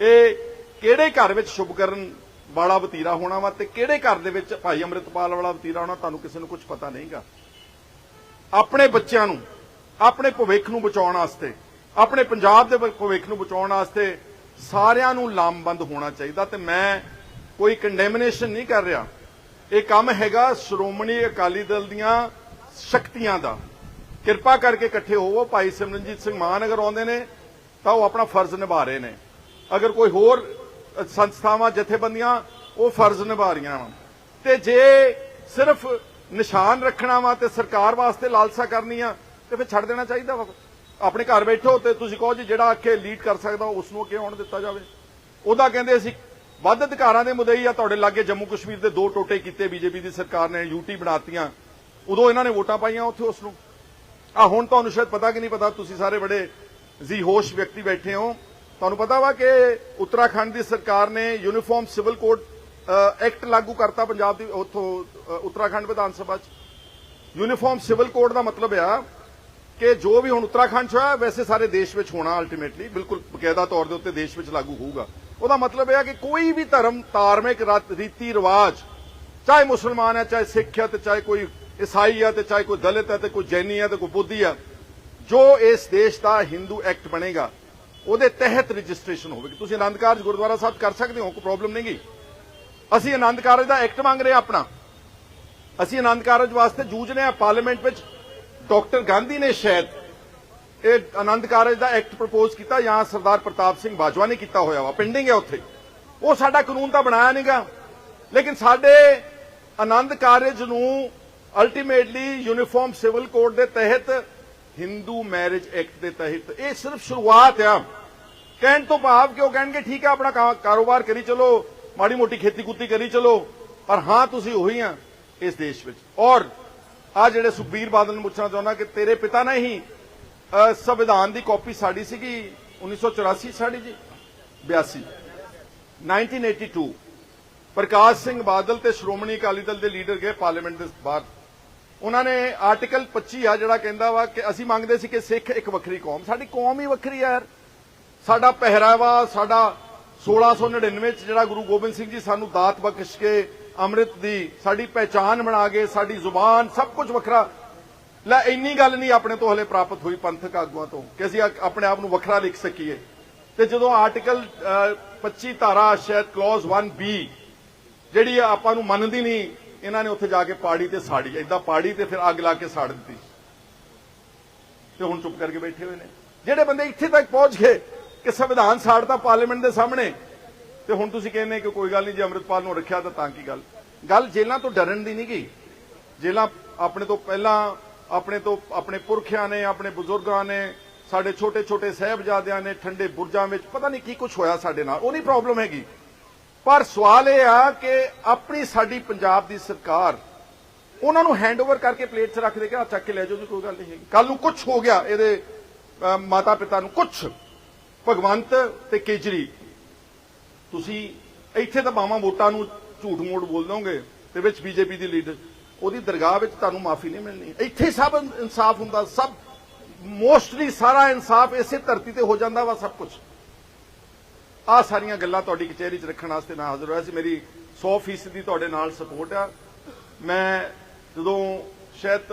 ਇਹ ਕਿਹੜੇ ਘਰ ਵਿੱਚ ਸ਼ੁਭਕਰਨ ਵਾਲਾ ਵਤੀਰਾ ਹੋਣਾ ਵਾ ਤੇ ਕਿਹੜੇ ਘਰ ਦੇ ਵਿੱਚ ਭਾਈ ਅੰਮ੍ਰਿਤਪਾਲ ਵਾਲਾ ਵਤੀਰਾ ਹੋਣਾ, ਤੁਹਾਨੂੰ ਕਿਸੇ ਨੂੰ ਕੁਝ ਪਤਾ ਨਹੀਂਗਾ। ਆਪਣੇ ਬੱਚਿਆਂ ਨੂੰ, ਆਪਣੇ ਭਵਿੱਖ ਨੂੰ ਬਚਾਉਣ ਵਾਸਤੇ, ਆਪਣੇ ਪੰਜਾਬ ਦੇ ਭਵਿੱਖ ਨੂੰ ਬਚਾਉਣ ਵਾਸਤੇ ਸਾਰਿਆਂ ਨੂੰ ਲਾਮਬੰਦ ਹੋਣਾ ਚਾਹੀਦਾ ਤੇ ਮੈਂ ਕੋਈ ਕੰਡੈਮਨੇਸ਼ਨ ਨਹੀਂ ਕਰ ਰਿਹਾ। ਇਹ ਕੰਮ ਹੈਗਾ ਸ਼੍ਰੋਮਣੀ ਅਕਾਲੀ ਦਲ ਦੀਆਂ ਸ਼ਕਤੀਆਂ ਦਾ। ਕਿਰਪਾ ਕਰਕੇ ਇਕੱਠੇ ਹੋਵੋ। ਭਾਈ ਸਿਮਰਨਜੀਤ ਸਿੰਘ ਮਾਨ ਅਗਰ ਆਉਂਦੇ ਨੇ, ਤਾਂ ਉਹ ਆਪਣਾ ਫਰਜ਼ ਨਿਭਾ ਰਹੇ ਨੇ। ਅਗਰ ਕੋਈ ਹੋਰ ਸੰਸਥਾਵਾਂ, ਜਥੇਬੰਦੀਆਂ, ਉਹ ਫਰਜ਼ ਨਿਭਾ ਰਹੀਆਂ ਵਾ। ਤੇ ਜੇ ਸਿਰਫ ਨਿਸ਼ਾਨ ਰੱਖਣਾ ਵਾ ਤੇ ਸਰਕਾਰ ਵਾਸਤੇ ਲਾਲਸਾ ਕਰਨੀ ਆ, ਤੇ ਫਿਰ ਛੱਡ ਦੇਣਾ ਚਾਹੀਦਾ ਵਾ। ਆਪਣੇ ਘਰ ਬੈਠੋ ਤੇ ਤੁਸੀਂ ਕਹੋ ਜੀ, ਜਿਹੜਾ ਅੱਗੇ ਲੀਡ ਕਰ ਸਕਦਾ ਉਸ ਨੂੰ ਅੱਗੇ ਆਉਣ ਦਿੱਤਾ ਜਾਵੇ। ਉਹਦਾ ਕਹਿੰਦੇ ਅਸੀਂ ਵੱਧ ਅਧਿਕਾਰਾਂ ਦੇ ਮੁੱਦੇ ਆ। ਤੁਹਾਡੇ ਲਾਗੇ ਜੰਮੂ ਕਸ਼ਮੀਰ ਦੇ ਦੋ ਟੋਟੇ ਕੀਤੇ ਬੀਜੇਪੀ ਦੀ ਸਰਕਾਰ ਨੇ ਯੂਟੀ ਬਣਾਤੀਆਂ। ਉਦੋਂ ਇਹਨਾਂ ਨੇ ਵੋਟਾਂ ਪਾਈਆਂ ਉੱਥੇ ਉਸ ਨੂੰ ਆ ਹੁਣ ਤੁਹਾਨੂੰ ਸ਼ਾਇਦ ਪਤਾ ਕਿ ਨਹੀਂ ਪਤਾ, ਤੁਸੀਂ ਸਾਰੇ ਬੜੇ ਜੀ ਹੋਸ਼ ਵਿਅਕਤੀ ਬੈਠੇ ਹੋ। ਤੁਹਾਨੂੰ ਪਤਾ ਵਾ ਕਿ ਉੱਤਰਾਖੰਡ ਦੀ ਸਰਕਾਰ ਨੇ ਯੂਨੀਫਾਰਮ ਸਿਵਲ ਕੋਡ ਐਕਟ ਲਾਗੂ ਕਰਤਾ ਪੰਜਾਬ ਦੀ, ਉੱਥੋਂ ਉੱਤਰਾਖੰਡ ਵਿਧਾਨ ਸਭਾ 'ਚ। ਯੂਨੀਫਾਰਮ ਸਿਵਲ ਕੋਡ ਦਾ ਮਤਲਬ ਆ ਕਿ ਜੋ ਵੀ ਹੁਣ ਉੱਤਰਾਖੰਡ 'ਚ ਹੋਇਆ ਵੈਸੇ ਸਾਰੇ ਦੇਸ਼ ਵਿੱਚ ਹੋਣਾ ਅਲਟੀਮੇਟਲੀ ਬਿਲਕੁਲ ਬਕਾਇਦਾ ਤੌਰ ਦੇ ਉੱਤੇ ਦੇਸ਼ ਵਿੱਚ ਲਾਗੂ ਹੋਊਗਾ। ਉਹਦਾ ਮਤਲਬ ਇਹ ਆ ਕਿ ਕੋਈ ਵੀ ਧਰਮ, ਧਾਰਮਿਕ ਰੀਤੀ ਰਿਵਾਜ ਚਾਹੇ ਮੁਸਲਮਾਨ ਹੈ ਚਾਹੇ ਸਿੱਖ ਹੈ ਤੇ ਚਾਹੇ ਕੋਈ ਈਸਾਈ ਆ ਤੇ ਚਾਹੇ ਕੋਈ ਦਲਿਤ ਹੈ ਤੇ ਕੋਈ ਜੈਨੀ ਹੈ ਤੇ ਕੋਈ ਬੁੱਧੀ ਆ, ਜੋ ਇਸ ਦੇਸ਼ ਦਾ ਹਿੰਦੂ ਐਕਟ ਬਣੇਗਾ, ਉਹਦੇ ਤਹਿਤ ਰਜਿਸਟ੍ਰੇਸ਼ਨ ਹੋਵੇਗੀ। ਤੁਸੀਂ ਆਨੰਦ ਕਾਰਜ ਗੁਰਦੁਆਰਾ ਸਾਹਿਬ ਕਰ ਸਕਦੇ ਹੋ, ਕੋਈ ਪ੍ਰੋਬਲਮ ਨਹੀਂਗੀ ਅਸੀਂ ਆਨੰਦ ਕਾਰਜ ਦਾ ਐਕਟ ਮੰਗ ਰਹੇ ਹਾਂ ਆਪਣਾ। ਅਸੀਂ ਆਨੰਦ ਕਾਰਜ ਵਾਸਤੇ ਜੂਝ ਰਹੇ ਹਾਂ ਪਾਰਲੀਮੈਂਟ ਵਿੱਚ। ਡਾਕਟਰ ਗਾਂਧੀ ਨੇ ਸ਼ਾਇਦ ਇਹ ਆਨੰਦ ਕਾਰਜ ਦਾ ਐਕਟ ਪ੍ਰਪੋਜ਼ ਕੀਤਾ, ਜਾਂ ਸਰਦਾਰ ਪ੍ਰਤਾਪ ਸਿੰਘ ਬਾਜਵਾ ਨੇ ਕੀਤਾ ਹੋਇਆ ਵਾ ਪਿੰਡਿੰਗ ਹੈ ਉੱਥੇ। ਉਹ ਸਾਡਾ ਕਾਨੂੰਨ ਤਾਂ ਬਣਾਇਆ ਨਹੀਂਗਾ ਲੇਕਿਨ ਸਾਡੇ ਆਨੰਦ ਕਾਰਜ ਨੂੰ ਅਲਟੀਮੇਟਲੀ ਯੂਨੀਫਾਰਮ ਸਿਵਲ ਕੋਡ ਦੇ ਤਹਿਤ ਹਿੰਦੂ ਮੈਰਿਜ ਐਕਟ ਦੇ ਤਹਿਤ, ਇਹ ਸਿਰਫ ਸ਼ੁਰੂਆਤ ਆ। ਕਹਿਣ ਤੋਂ ਭਾਵ ਕਿ ਉਹ ਕਹਿਣਗੇ, ਠੀਕ ਆ, ਆਪਣਾ ਕਾਰੋਬਾਰ ਕਰੀ ਚਲੋ, ਮਾੜੀ ਮੋਟੀ ਖੇਤੀ ਕੁੱਤੀ ਕਰੀ ਚਲੋ, ਪਰ ਹਾਂ, ਤੁਸੀਂ ਉਹੀ ਆ ਇਸ ਦੇਸ਼ ਵਿੱਚ। ਔਰ ਆ ਜਿਹੜੇ ਸੁਖਬੀਰ ਬਾਦਲ ਨੂੰ ਪੁੱਛਣਾ ਚਾਹੁੰਦਾ ਕਿ ਤੇਰੇ ਪਿਤਾ ਨੇ ਹੀ ਸੰਵਿਧਾਨ ਦੀ ਕਾਪੀ ਸਾਡੀ ਸੀਗੀ 1984 ਸਾਡੀ ਜੀ? 82 1982 ਪ੍ਰਕਾਸ਼ ਸਿੰਘ ਬਾਦਲ ਤੇ ਸ਼੍ਰੋਮਣੀ ਅਕਾਲੀ ਦਲ ਦੇ ਲੀਡਰ ਗਏ ਪਾਰਲੀਮੈਂਟ ਦੇ ਬਾਹਰ। ਉਹਨਾਂ ਨੇ ਆਰਟੀਕਲ 25 ਆ ਜਿਹੜਾ ਕਹਿੰਦਾ ਵਾ ਕਿ ਅਸੀਂ ਮੰਗਦੇ ਸੀ ਕਿ ਸਿੱਖ ਇੱਕ ਵੱਖਰੀ ਕੌਮ। ਸਾਡੀ ਕੌਮ ਹੀ ਵੱਖਰੀ ਆ ਯਾਰ। ਸਾਡਾ ਪਹਿਰਾਵਾ ਸਾਡਾ 1699 ਚ ਜਿਹੜਾ ਗੁਰੂ ਗੋਬਿੰਦ ਸਿੰਘ ਜੀ ਸਾਨੂੰ ਦਾਤ ਬਖਸ਼ ਕੇ ਅੰਮ੍ਰਿਤ ਦੀ ਸਾਡੀ ਪਹਿਚਾਨ ਬਣਾ ਕੇ ਸਾਡੀ ਜ਼ੁਬਾਨ ਸਭ ਕੁਝ ਵੱਖਰਾ। ਲੈ ਇੰਨੀ ਗੱਲ ਨਹੀਂ ਆਪਣੇ ਤੋਂ ਹਲੇ ਪ੍ਰਾਪਤ ਹੋਈ ਪੰਥਕ ਆਗੂਆਂ ਤੋਂ ਕਿ ਅਸੀਂ ਆਪਣੇ ਆਪ ਨੂੰ ਵੱਖਰਾ ਲਿਖ ਸਕੀਏ। ਤੇ ਜਦੋਂ ਆਰਟੀਕਲ ਅ, 25 ਧਾਰਾ ਸ਼ਾਇਦ ਕਲੌਜ਼ 1 ਬੀ ਜਿਹੜੀ ਆਪਾਂ ਨੂੰ ਮੰਨਦੀ ਨਹੀਂ ਇਹਨਾਂ ਨੇ ਉੱਥੇ ਜਾ ਕੇ ਪਾੜੀ ਤੇ ਸਾੜੀ, ਏਦਾਂ ਪਾੜੀ ਤੇ ਫਿਰ ਅੱਗ ਲਾ ਕੇ ਸਾੜ ਦਿੱਤੀ। ਤੇ ਹੁਣ ਚੁੱਪ ਕਰਕੇ ਬੈਠੇ ਹੋਏ ਨੇ। ਜਿਹੜੇ ਬੰਦੇ ਇੱਥੇ ਤੱਕ ਪਹੁੰਚ ਗਏ ਕਿ ਸੰਵਿਧਾਨ ਸਾੜਤਾ ਪਾਰਲੀਮੈਂਟ ਦੇ ਸਾਹਮਣੇ, ਤੇ ਹੁਣ ਤੁਸੀਂ ਕਹਿੰਦੇ ਕਿ ਕੋਈ ਗੱਲ ਨਹੀਂ, ਜੇ ਅੰਮ੍ਰਿਤਪਾਲ ਨੂੰ ਰੱਖਿਆ ਤਾਂ ਤਾਂ ਕੀ ਗੱਲ। ਗੱਲ ਜੇਲਾਂ ਤੋਂ ਡਰਨ ਦੀ ਨਹੀਂ ਗਈ। ਜੇਲਾਂ ਆਪਣੇ ਤੋਂ ਪਹਿਲਾਂ, ਆਪਣੇ ਤੋਂ, ਆਪਣੇ ਪੁਰਖਿਆਂ ਨੇ, ਆਪਣੇ ਬਜ਼ੁਰਗਾਂ ਨੇ, ਸਾਡੇ ਛੋਟੇ ਛੋਟੇ ਸਹਿਬਜ਼ਾਦਿਆਂ ਨੇ, ਠੰਡੇ ਬੁਰਜਾਂ ਵਿੱਚ ਪਤਾ ਨਹੀਂ ਕੀ ਕੁਝ ਹੋਇਆ ਸਾਡੇ ਨਾਲ। ਉਹ ਨਹੀਂ ਪ੍ਰੋਬਲਮ ਹੈਗੀ। ਪਰ ਸਵਾਲ ਇਹ ਆ ਕਿ ਆਪਣੀ ਸਾਡੀ ਪੰਜਾਬ ਦੀ ਸਰਕਾਰ, ਉਹਨਾਂ ਨੂੰ ਹੈਂਡਓਵਰ ਕਰਕੇ ਪਲੇਟ 'ਚ ਰੱਖ ਦੇ ਕੇ ਆ ਚੱਕ ਕੇ ਲੈ ਜਾਓ ਜੀ, ਕੋਈ ਗੱਲ ਨਹੀਂ ਹੈਗੀ। ਕੱਲ ਨੂੰ ਕੁਝ ਹੋ ਗਿਆ ਇਹਦੇ ਮਾਤਾ ਪਿਤਾ ਨੂੰ ਕੁਝ ਭਗਵੰਤ ਤੇ ਕੇਜਰੀ, ਤੁਸੀਂ ਇੱਥੇ ਤਾਂ ਬਾਵਾਂ ਵੋਟਾਂ ਨੂੰ ਝੂਠ ਮੋੜ ਬੋਲ ਦੋਗੇ ਤੇ ਵਿੱਚ ਬੀਜੇਪੀ ਦੀ ਲੀਡਰ ਉਹਦੀ ਦਰਗਾਹ ਵਿੱਚ ਤੁਹਾਨੂੰ ਮਾਫੀ ਨਹੀਂ ਮਿਲਣੀ। ਇੱਥੇ ਸਭ ਇਨਸਾਫ ਹੁੰਦਾ, ਸਭ ਮੋਸਟਲੀ ਸਾਰਾ ਇਨਸਾਫ ਇਸੇ ਧਰਤੀ ਤੇ ਹੋ ਜਾਂਦਾ ਵਾ ਸਭ ਕੁਝ ਆ ਸਾਰੀਆਂ ਗੱਲਾਂ ਤੁਹਾਡੀ ਕਚਹਿਰੀ 'ਚ ਰੱਖਣ ਵਾਸਤੇ ਮੈਂ ਹਾਜ਼ਰ ਹੋਇਆ ਸੀ। ਮੇਰੀ 100% ਦੀ ਤੁਹਾਡੇ ਨਾਲ ਸਪੋਰਟ ਆ। ਮੈਂ ਜਦੋਂ ਸ਼ਾਇਦ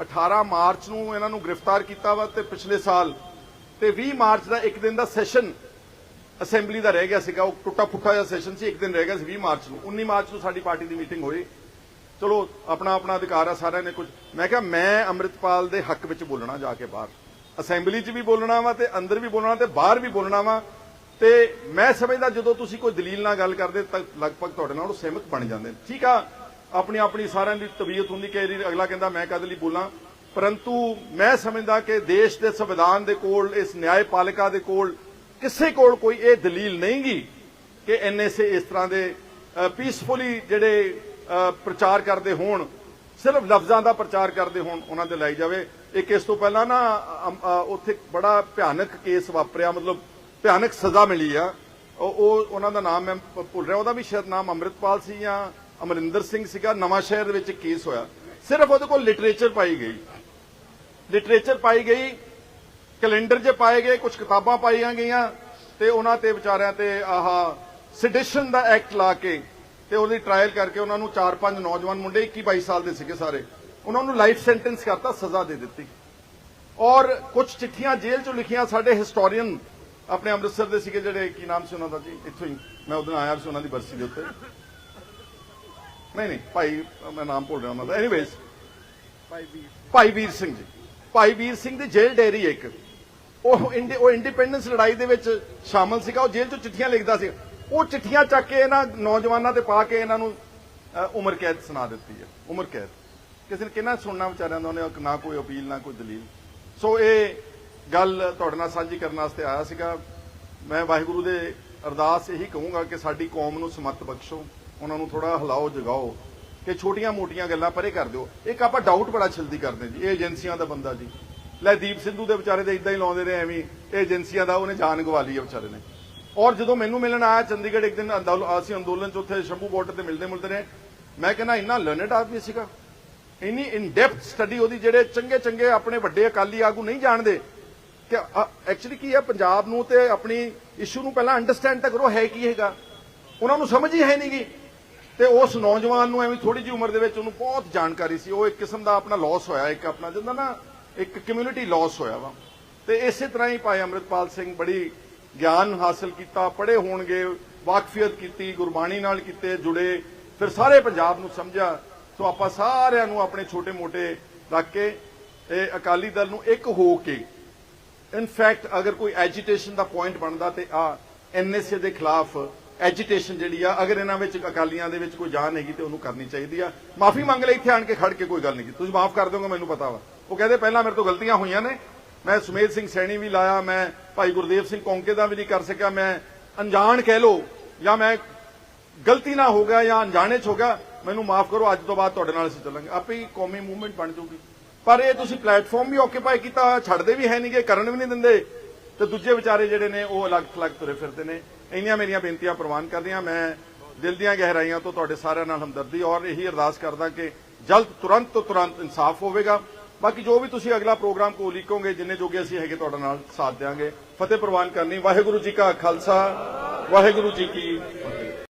18 ਮਾਰਚ ਨੂੰ ਇਹਨਾਂ ਨੂੰ ਗ੍ਰਿਫਤਾਰ ਕੀਤਾ ਵਾ ਤੇ ਪਿਛਲੇ ਸਾਲ ਤੇ 20 ਮਾਰਚ ਦਾ ਇੱਕ ਦਿਨ ਦਾ ਸੈਸ਼ਨ ਅਸੈਂਬਲੀ ਦਾ ਰਹਿ ਗਿਆ ਸੀਗਾ। ਉਹ ਟੁੱਟਾ ਫੁੱਟਾ ਜਿਹਾ ਸੈਸ਼ਨ ਸੀ, ਇੱਕ ਦਿਨ ਰਹਿ ਗਿਆ ਸੀ 20 ਮਾਰਚ ਨੂੰ। 19 ਮਾਰਚ ਨੂੰ ਸਾਡੀ ਪਾਰਟੀ ਦੀ ਮੀਟਿੰਗ ਹੋਈ। ਚਲੋ ਆਪਣਾ ਆਪਣਾ ਅਧਿਕਾਰ ਆ ਸਾਰਿਆਂ ਨੇ ਕੁਝ। ਮੈਂ ਕਿਹਾ, ਮੈਂ ਅੰਮ੍ਰਿਤਪਾਲ ਦੇ ਹੱਕ ਵਿੱਚ ਬੋਲਣਾ ਜਾ ਕੇ ਬਾਹਰ। ਅਸੈਂਬਲੀ 'ਚ ਵੀ ਬੋਲਣਾ ਵਾ ਤੇ ਅੰਦਰ ਵੀ ਬੋਲਣਾ ਤੇ ਬਾਹਰ ਵੀ ਬੋਲਣਾ ਵਾ। ਤੇ ਮੈਂ ਸਮਝਦਾ ਜਦੋਂ ਤੁਸੀਂ ਕੋਈ ਦਲੀਲ ਨਾਲ ਗੱਲ ਕਰਦੇ ਤਾਂ ਲਗਭਗ ਤੁਹਾਡੇ ਨਾਲ ਉਹ ਸਹਿਮਤ ਬਣ ਜਾਂਦੇ ਨੇ। ਠੀਕ ਆ? ਆਪਣੀ ਆਪਣੀ ਸਾਰਿਆਂ ਦੀ ਤਬੀਅਤ ਹੁੰਦੀ ਕਿ ਅਗਲਾ ਕਹਿੰਦਾ ਮੈਂ ਕਦ ਲਈ ਬੋਲਾਂ? ਪਰੰਤੂ ਮੈਂ ਸਮਝਦਾ ਕਿ ਦੇਸ਼ ਦੇ ਸੰਵਿਧਾਨ ਦੇ ਕੋਲ, ਇਸ ਨਿਆਂਪਾਲਿਕਾ ਦੇ ਕੋਲ ਕਿਸੇ ਕੋਲ ਕੋਈ ਇਹ ਦਲੀਲ ਨਹੀਂਗੀ ਕਿ ਐਨਐਸਏ ਇਸ ਤਰ੍ਹਾਂ ਦੇ ਪੀਸਫੁਲੀ ਜਿਹੜੇ ਪ੍ਰਚਾਰ ਕਰਦੇ ਹੋਣ, ਸਿਰਫ ਲਫ਼ਜ਼ਾਂ ਦਾ ਪ੍ਰਚਾਰ ਕਰਦੇ ਹੋਣ, ਉਹਨਾਂ ਦੇ ਲਾਈ ਜਾਵੇ। ਇੱਕ ਇਸ ਤੋਂ ਪਹਿਲਾਂ ਨਾ ਉੱਥੇ ਬੜਾ ਭਿਆਨਕ ਕੇਸ ਵਾਪਰਿਆ, ਮਤਲਬ ਭਿਆਨਕ ਸਜ਼ਾ ਮਿਲੀ ਆ। ਉਹ ਉਹਨਾਂ ਦਾ ਨਾਮ ਮੈਂ ਭੁੱਲ ਰਿਹਾ। ਉਹਦਾ ਵੀ ਸ਼ਾਇਦ ਨਾਮ ਅੰਮ੍ਰਿਤਪਾਲ ਸੀ ਜਾਂ ਅਮਰਿੰਦਰ ਸਿੰਘ ਸੀਗਾ। ਨਵਾਂ ਸ਼ਹਿਰ ਦੇ ਵਿੱਚ ਕੇਸ ਹੋਇਆ। ਸਿਰਫ ਉਹਦੇ ਕੋਲ ਲਿਟਰੇਚਰ ਪਾਈ ਗਈ। ਲਿਟਰੇਚਰ ਪਾਈ ਗਈ। ਕੈਲੰਡਰ 'ਚ ਪਾਏ ਗਏ ਕੁਝ ਕਿਤਾਬਾਂ ਪਾਈਆਂ ਗਈਆਂ ਤੇ ਉਹਨਾਂ ਤੇ ਵਿਚਾਰਿਆਂ ਤੇ ਆਹ ਸੈਡੀਸ਼ਨ ਦਾ ਐਕਟ ਲਾ ਕੇ ਤੇ ਉਹਦੀ ਟ੍ਰਾਇਲ ਕਰਕੇ ਉਹਨਾਂ ਨੂੰ 4-5 ਨੌਜਵਾਨ ਮੁੰਡੇ 21 22 ਸਾਲ ਦੇ ਸੀਗੇ ਸਾਰੇ। ਉਹਨਾਂ ਨੂੰ ਲਾਈਫ ਸੈਂਟੈਂਸ ਕਰਤਾ, ਸਜ਼ਾ ਦੇ ਦਿੱਤੀ। ਔਰ ਕੁਝ ਚਿੱਠੀਆਂ ਜੇਲ੍ਹ 'ਚੋਂ ਲਿਖੀਆਂ ਸਾਡੇ ਹਿਸਟੋਰੀਅਨ ਆਪਣੇ ਅੰਮ੍ਰਿਤਸਰ ਦੇ ਸੀਗੇ ਜਿਹੜੇ ਕੀ ਨਾਮ ਸੀ ਉਹਨਾਂ ਦਾ ਜੀ? ਇੱਥੋਂ ਹੀ। ਮੈਂ ਉਦੋਂ ਆਇਆ ਸੀ ਉਹਨਾਂ ਦੀ ਬਰਸੀ ਦੇ ਉੱਤੇ। ਨਹੀਂ ਨਹੀਂ ਭਾਈ ਮੈਂ ਨਾਮ ਭੁੱਲ ਰਿਹਾ ਉਹਨਾਂ ਦਾ। ਐਨੀਵੇਜ਼ ਭਾਈ ਵੀਰ ਸਿੰਘ। ਜੀ। ਭਾਈ ਵੀਰ ਸਿੰਘ ਦੀ ਜੇਲ੍ਹ ਡੈਰੀ ਇੱਕ। ਉਹ ਉਹ ਇੰਡੀਪੈਂਡੈਂਸ ਲੜਾਈ ਦੇ ਵਿੱਚ ਸ਼ਾਮਲ ਸੀਗਾ। ਉਹ ਜੇਲ੍ਹ ਚੋਂ ਚਿੱਠੀਆਂ ਲਿਖਦਾ ਸੀ। ਉਹ ਚਿੱਠੀਆਂ ਚੱਕ ਕੇ ਇਹਨਾਂ ਨੌਜਵਾਨਾਂ ਤੇ ਪਾ ਕੇ ਇਹਨਾਂ ਨੂੰ ਉਮਰ ਕੈਦ ਸੁਣਾ ਦਿੱਤੀ ਹੈ। ਉਮਰ ਕੈਦ। ਕਿਸੇ ਨੇ ਕਿੰਨਾ ਸੁਣਨਾ ਵਿਚਾਰਿਆਂ ਦਾ ਉਹਨੇ ਨਾ ਕੋਈ ਅਪੀਲ ਨਾ ਕੋਈ ਦਲੀਲ। ਸੋ ਇਹ ਗੱਲ ਤੁਹਾਡੇ ਨਾਲ ਸਾਂਝੀ ਕਰਨ ਵਾਸਤੇ ਆਇਆ ਸੀਗਾ। ਮੈਂ ਵਾਹਿਗੁਰੂ ਦੇ ਅਰਦਾਸ ਇਹੀ ਕਹੂੰਗਾ ਕਿ ਸਾਡੀ ਕੌਮ ਨੂੰ ਸਮੱਤ ਬਖਸ਼ੋ, ਉਹਨਾਂ ਨੂੰ ਥੋੜਾ ਹਿਲਾਓ ਜਗਾਓ, ਕਿ ਛੋਟੀਆਂ-ਮੋਟੀਆਂ ਗੱਲਾਂ ਪਰੇ ਕਰ ਦਿਓ। ਇੱਕ ਆਪਾਂ ਡਾਊਟ ਬੜਾ ਛਿਲਦੀ ਕਰਦੇ ਜੀ, ਇਹ ਏਜੰਸੀਆਂ ਦਾ ਬੰਦਾ ਜੀ। ਲੈ ਦੀਪ ਸਿੱਧੂ ਦੇ ਵਿਚਾਰੇ ਦੇ ਇਦਾਂ ਹੀ ਲਾਉਂਦੇ ਨੇ ਐਵੇਂ, ਇਹ ਏਜੰਸੀਆਂ ਦਾ ਉਹਨੇ ਜਾਨ ਗਵਾ ਲਈ ਹੈ ਵਿਚਾਰੇ ਨੇ। ਔਰ ਜਦੋਂ ਮੈਨੂੰ ਮਿਲਣ ਆਇਆ ਚੰਡੀਗੜ੍ਹ, ਇੱਕ ਦਿਨ ਅੰਦੋਲਨ ਅਸੀਂ ਅੰਦੋਲਨ ਚ ਉੱਥੇ ਸ਼ੰਭੂ ਬਾਰਡਰ ਤੇ ਮਿਲਦੇ ਮਿਲਦੇ ਨੇ ਮੈਂ ਕਹਿੰਦਾ, ਇੰਨਾ ਲਰਨਡ ਆਦਮੀ ਸੀਗਾ। ਇੰਨੀ ਇਨ ਡੈਪਥ ਸਟੱਡੀ ਉਹਦੀ, ਜਿਹੜੇ ਚੰਗੇ ਚੰਗੇ ਆਪਣੇ ਵੱਡੇ ਅਕਾਲੀ ਆਗੂ ਨਹੀਂ ਜਾਣਦੇ ਕਿ ਐਕਚੁਅਲੀ ਕੀ ਹੈ ਪੰਜਾਬ ਨੂੰ ਤੇ ਆਪਣੀ ਇਸ਼ੂ ਨੂੰ ਪਹਿਲਾਂ ਅੰਡਰਸਟੈਂਡ ਤਾਂ ਕਰੋ, ਹੈ ਕੀ ਹੈਗਾ? ਉਹਨਾਂ ਨੂੰ ਸਮਝ ਹੀ ਹੈ ਨਹੀਂਗੀ ਤੇ ਉਸ ਨੌਜਵਾਨ ਨੂੰ ਐਵੇਂ ਥੋੜੀ ਜਿਹੀ ਉਮਰ ਦੇ ਵਿੱਚ ਉਹਨੂੰ ਬਹੁਤ ਜਾਣਕਾਰੀ ਸੀ। ਉਹ ਇੱਕ ਕਿਸਮ ਦਾ ਆਪਣਾ ਲਾਸ ਹੋਇਆ, ਇੱਕ ਆਪਣਾ ਜਿੰਦਾ ਨਾ ਇੱਕ ਕਮਿਊਨਿਟੀ ਲਾਸ ਹੋਇਆ ਵਾ। ਤੇ ਇਸੇ ਤਰ੍ਹਾਂ ਹੀ ਭਾਈ ਅੰਮ੍ਰਿਤਪਾਲ ਸਿੰਘ ਬੜੀ ਗਿਆਨ ਹਾਸਲ ਕੀਤਾ, ਪੜ੍ਹੇ ਹੋਣਗੇ, ਵਾਕਫੀਅਤ ਕੀਤੀ, ਗੁਰਬਾਣੀ ਨਾਲ ਕੀਤੇ, ਜੁੜੇ। ਫਿਰ ਸਾਰੇ ਪੰਜਾਬ ਨੂੰ ਸਮਝਿਆ। ਸੋ ਆਪਾਂ ਸਾਰਿਆਂ ਨੂੰ ਆਪਣੇ ਛੋਟੇ-ਮੋਟੇ ਰੱਖ ਕੇ ਇਹ ਅਕਾਲੀ ਦਲ ਨੂੰ ਇੱਕ ਹੋ ਕੇ ਇਨਫੈਕਟ ਅਗਰ ਕੋਈ ਐਜੀਟੇਸ਼ਨ ਦਾ ਪੁਆਇੰਟ ਬਣਦਾ ਤੇ ਆ ਐਨਐਸਏ ਦੇ ਖਿਲਾਫ ਐਜੀਟੇਸ਼ਨ ਜਿਹੜੀ ਆ, ਅਗਰ ਇਹਨਾਂ ਵਿੱਚ ਅਕਾਲੀਆਂ ਦੇ ਵਿੱਚ ਕੋਈ ਜਾਨ ਹੈਗੀ ਤੇ ਉਹਨੂੰ ਕਰਨੀ ਚਾਹੀਦੀ ਆ। ਮਾਫੀ ਮੰਗ ਲਈ ਇੱਥੇ ਆਣ ਕੇ ਖੜ ਕੇ ਕੋਈ ਗੱਲ ਨਹੀਂ ਕੀਤੀ। ਤੁਸੀਂ ਮਾਫ ਕਰ ਦਿਓਗੇ, ਮੈਨੂੰ ਪਤਾ ਵਾ। ਉਹ ਕਹਿੰਦੇ ਪਹਿਲਾਂ ਮੇਰੇ ਤੋਂ ਗਲਤੀਆਂ ਹੋਈਆਂ ਨੇ। ਮੈਂ ਸੁਮੇਧ ਸਿੰਘ ਸੈਣੀ ਵੀ ਲਾਇਆ, ਮੈਂ ਭਾਈ ਗੁਰਦੇਵ ਸਿੰਘ ਕੌਂਕੇ ਦਾ ਵੀ ਨਹੀਂ ਕਰ ਸਕਿਆ। ਮੈਂ ਅਣਜਾਣ ਕਹਿ ਲੋ ਜਾਂ ਮੈਂ ਗਲਤੀ ਨਾ ਹੋ ਗਿਆ ਜਾਂ ਅਣਜਾਣੇ ਚ ਹੋ ਗਿਆ, ਮੈਨੂੰ ਮਾਫ ਕਰੋ, ਅੱਜ ਤੋਂ ਬਾਅਦ ਤੁਹਾਡੇ ਨਾਲ ਅਸੀਂ ਚੱਲਾਂਗੇ। ਆਪੇ ਹੀ ਕੌਮੀ ਮੂਵਮੈਂਟ ਬਣ ਜਾਊਗੀ। ਪਰ ਇਹ ਤੁਸੀਂ ਪਲੇਟਫਾਰਮ ਵੀ ਆਕਿਊਪਾਈ ਕੀਤਾ ਹੋਇਆ, ਛੱਡਦੇ ਵੀ ਹੈ ਨਹੀਂਗੇ ਕਰਨ ਵੀ ਨਹੀਂ ਦਿੰਦੇ। ਤੇ ਦੂਜੇ ਵਿਚਾਰੇ ਜਿਹੜੇ ਨੇ ਉਹ ਅਲੱਗ ਥਲੱਗ ਤੁਰੇ ਫਿਰਦੇ ਨੇ। ਇੰਨੀਆਂ ਮੇਰੀਆਂ ਬੇਨਤੀਆਂ ਪ੍ਰਵਾਨ ਕਰਦੀਆਂ ਮੈਂ ਦਿਲ ਦੀਆਂ ਗਹਿਰਾਈਆਂ ਤੋਂ ਤੁਹਾਡੇ ਸਾਰਿਆਂ ਨਾਲ ਹਮਦਰਦੀ ਔਰ ਇਹੀ ਅਰਦਾਸ ਕਰਦਾ ਕਿ ਜਲਦ ਤੁਰੰਤ ਤੋਂ ਤੁਰੰਤ ਇਨਸਾਫ ਹੋਵੇਗਾ। ਬਾਕੀ ਜੋ ਵੀ ਤੁਸੀਂ ਅਗਲਾ ਪ੍ਰੋਗਰਾਮ ਕੋ ਲਿਖੋਗੇ ਜਿੰਨੇ ਜੋਗੇ ਅਸੀਂ ਹੈਗੇ ਤੁਹਾਡੇ ਨਾਲ ਸਾਥ ਦਿਆਂਗੇ। ਫਤਿਹ ਪ੍ਰਵਾਨ ਕਰਨੀ। ਵਾਹਿਗੁਰੂ ਜੀ ਕਾ ਖਾਲਸਾ ਵਾਹਿਗੁਰੂ ਜੀ ਕੀ ਫਤਿਹ।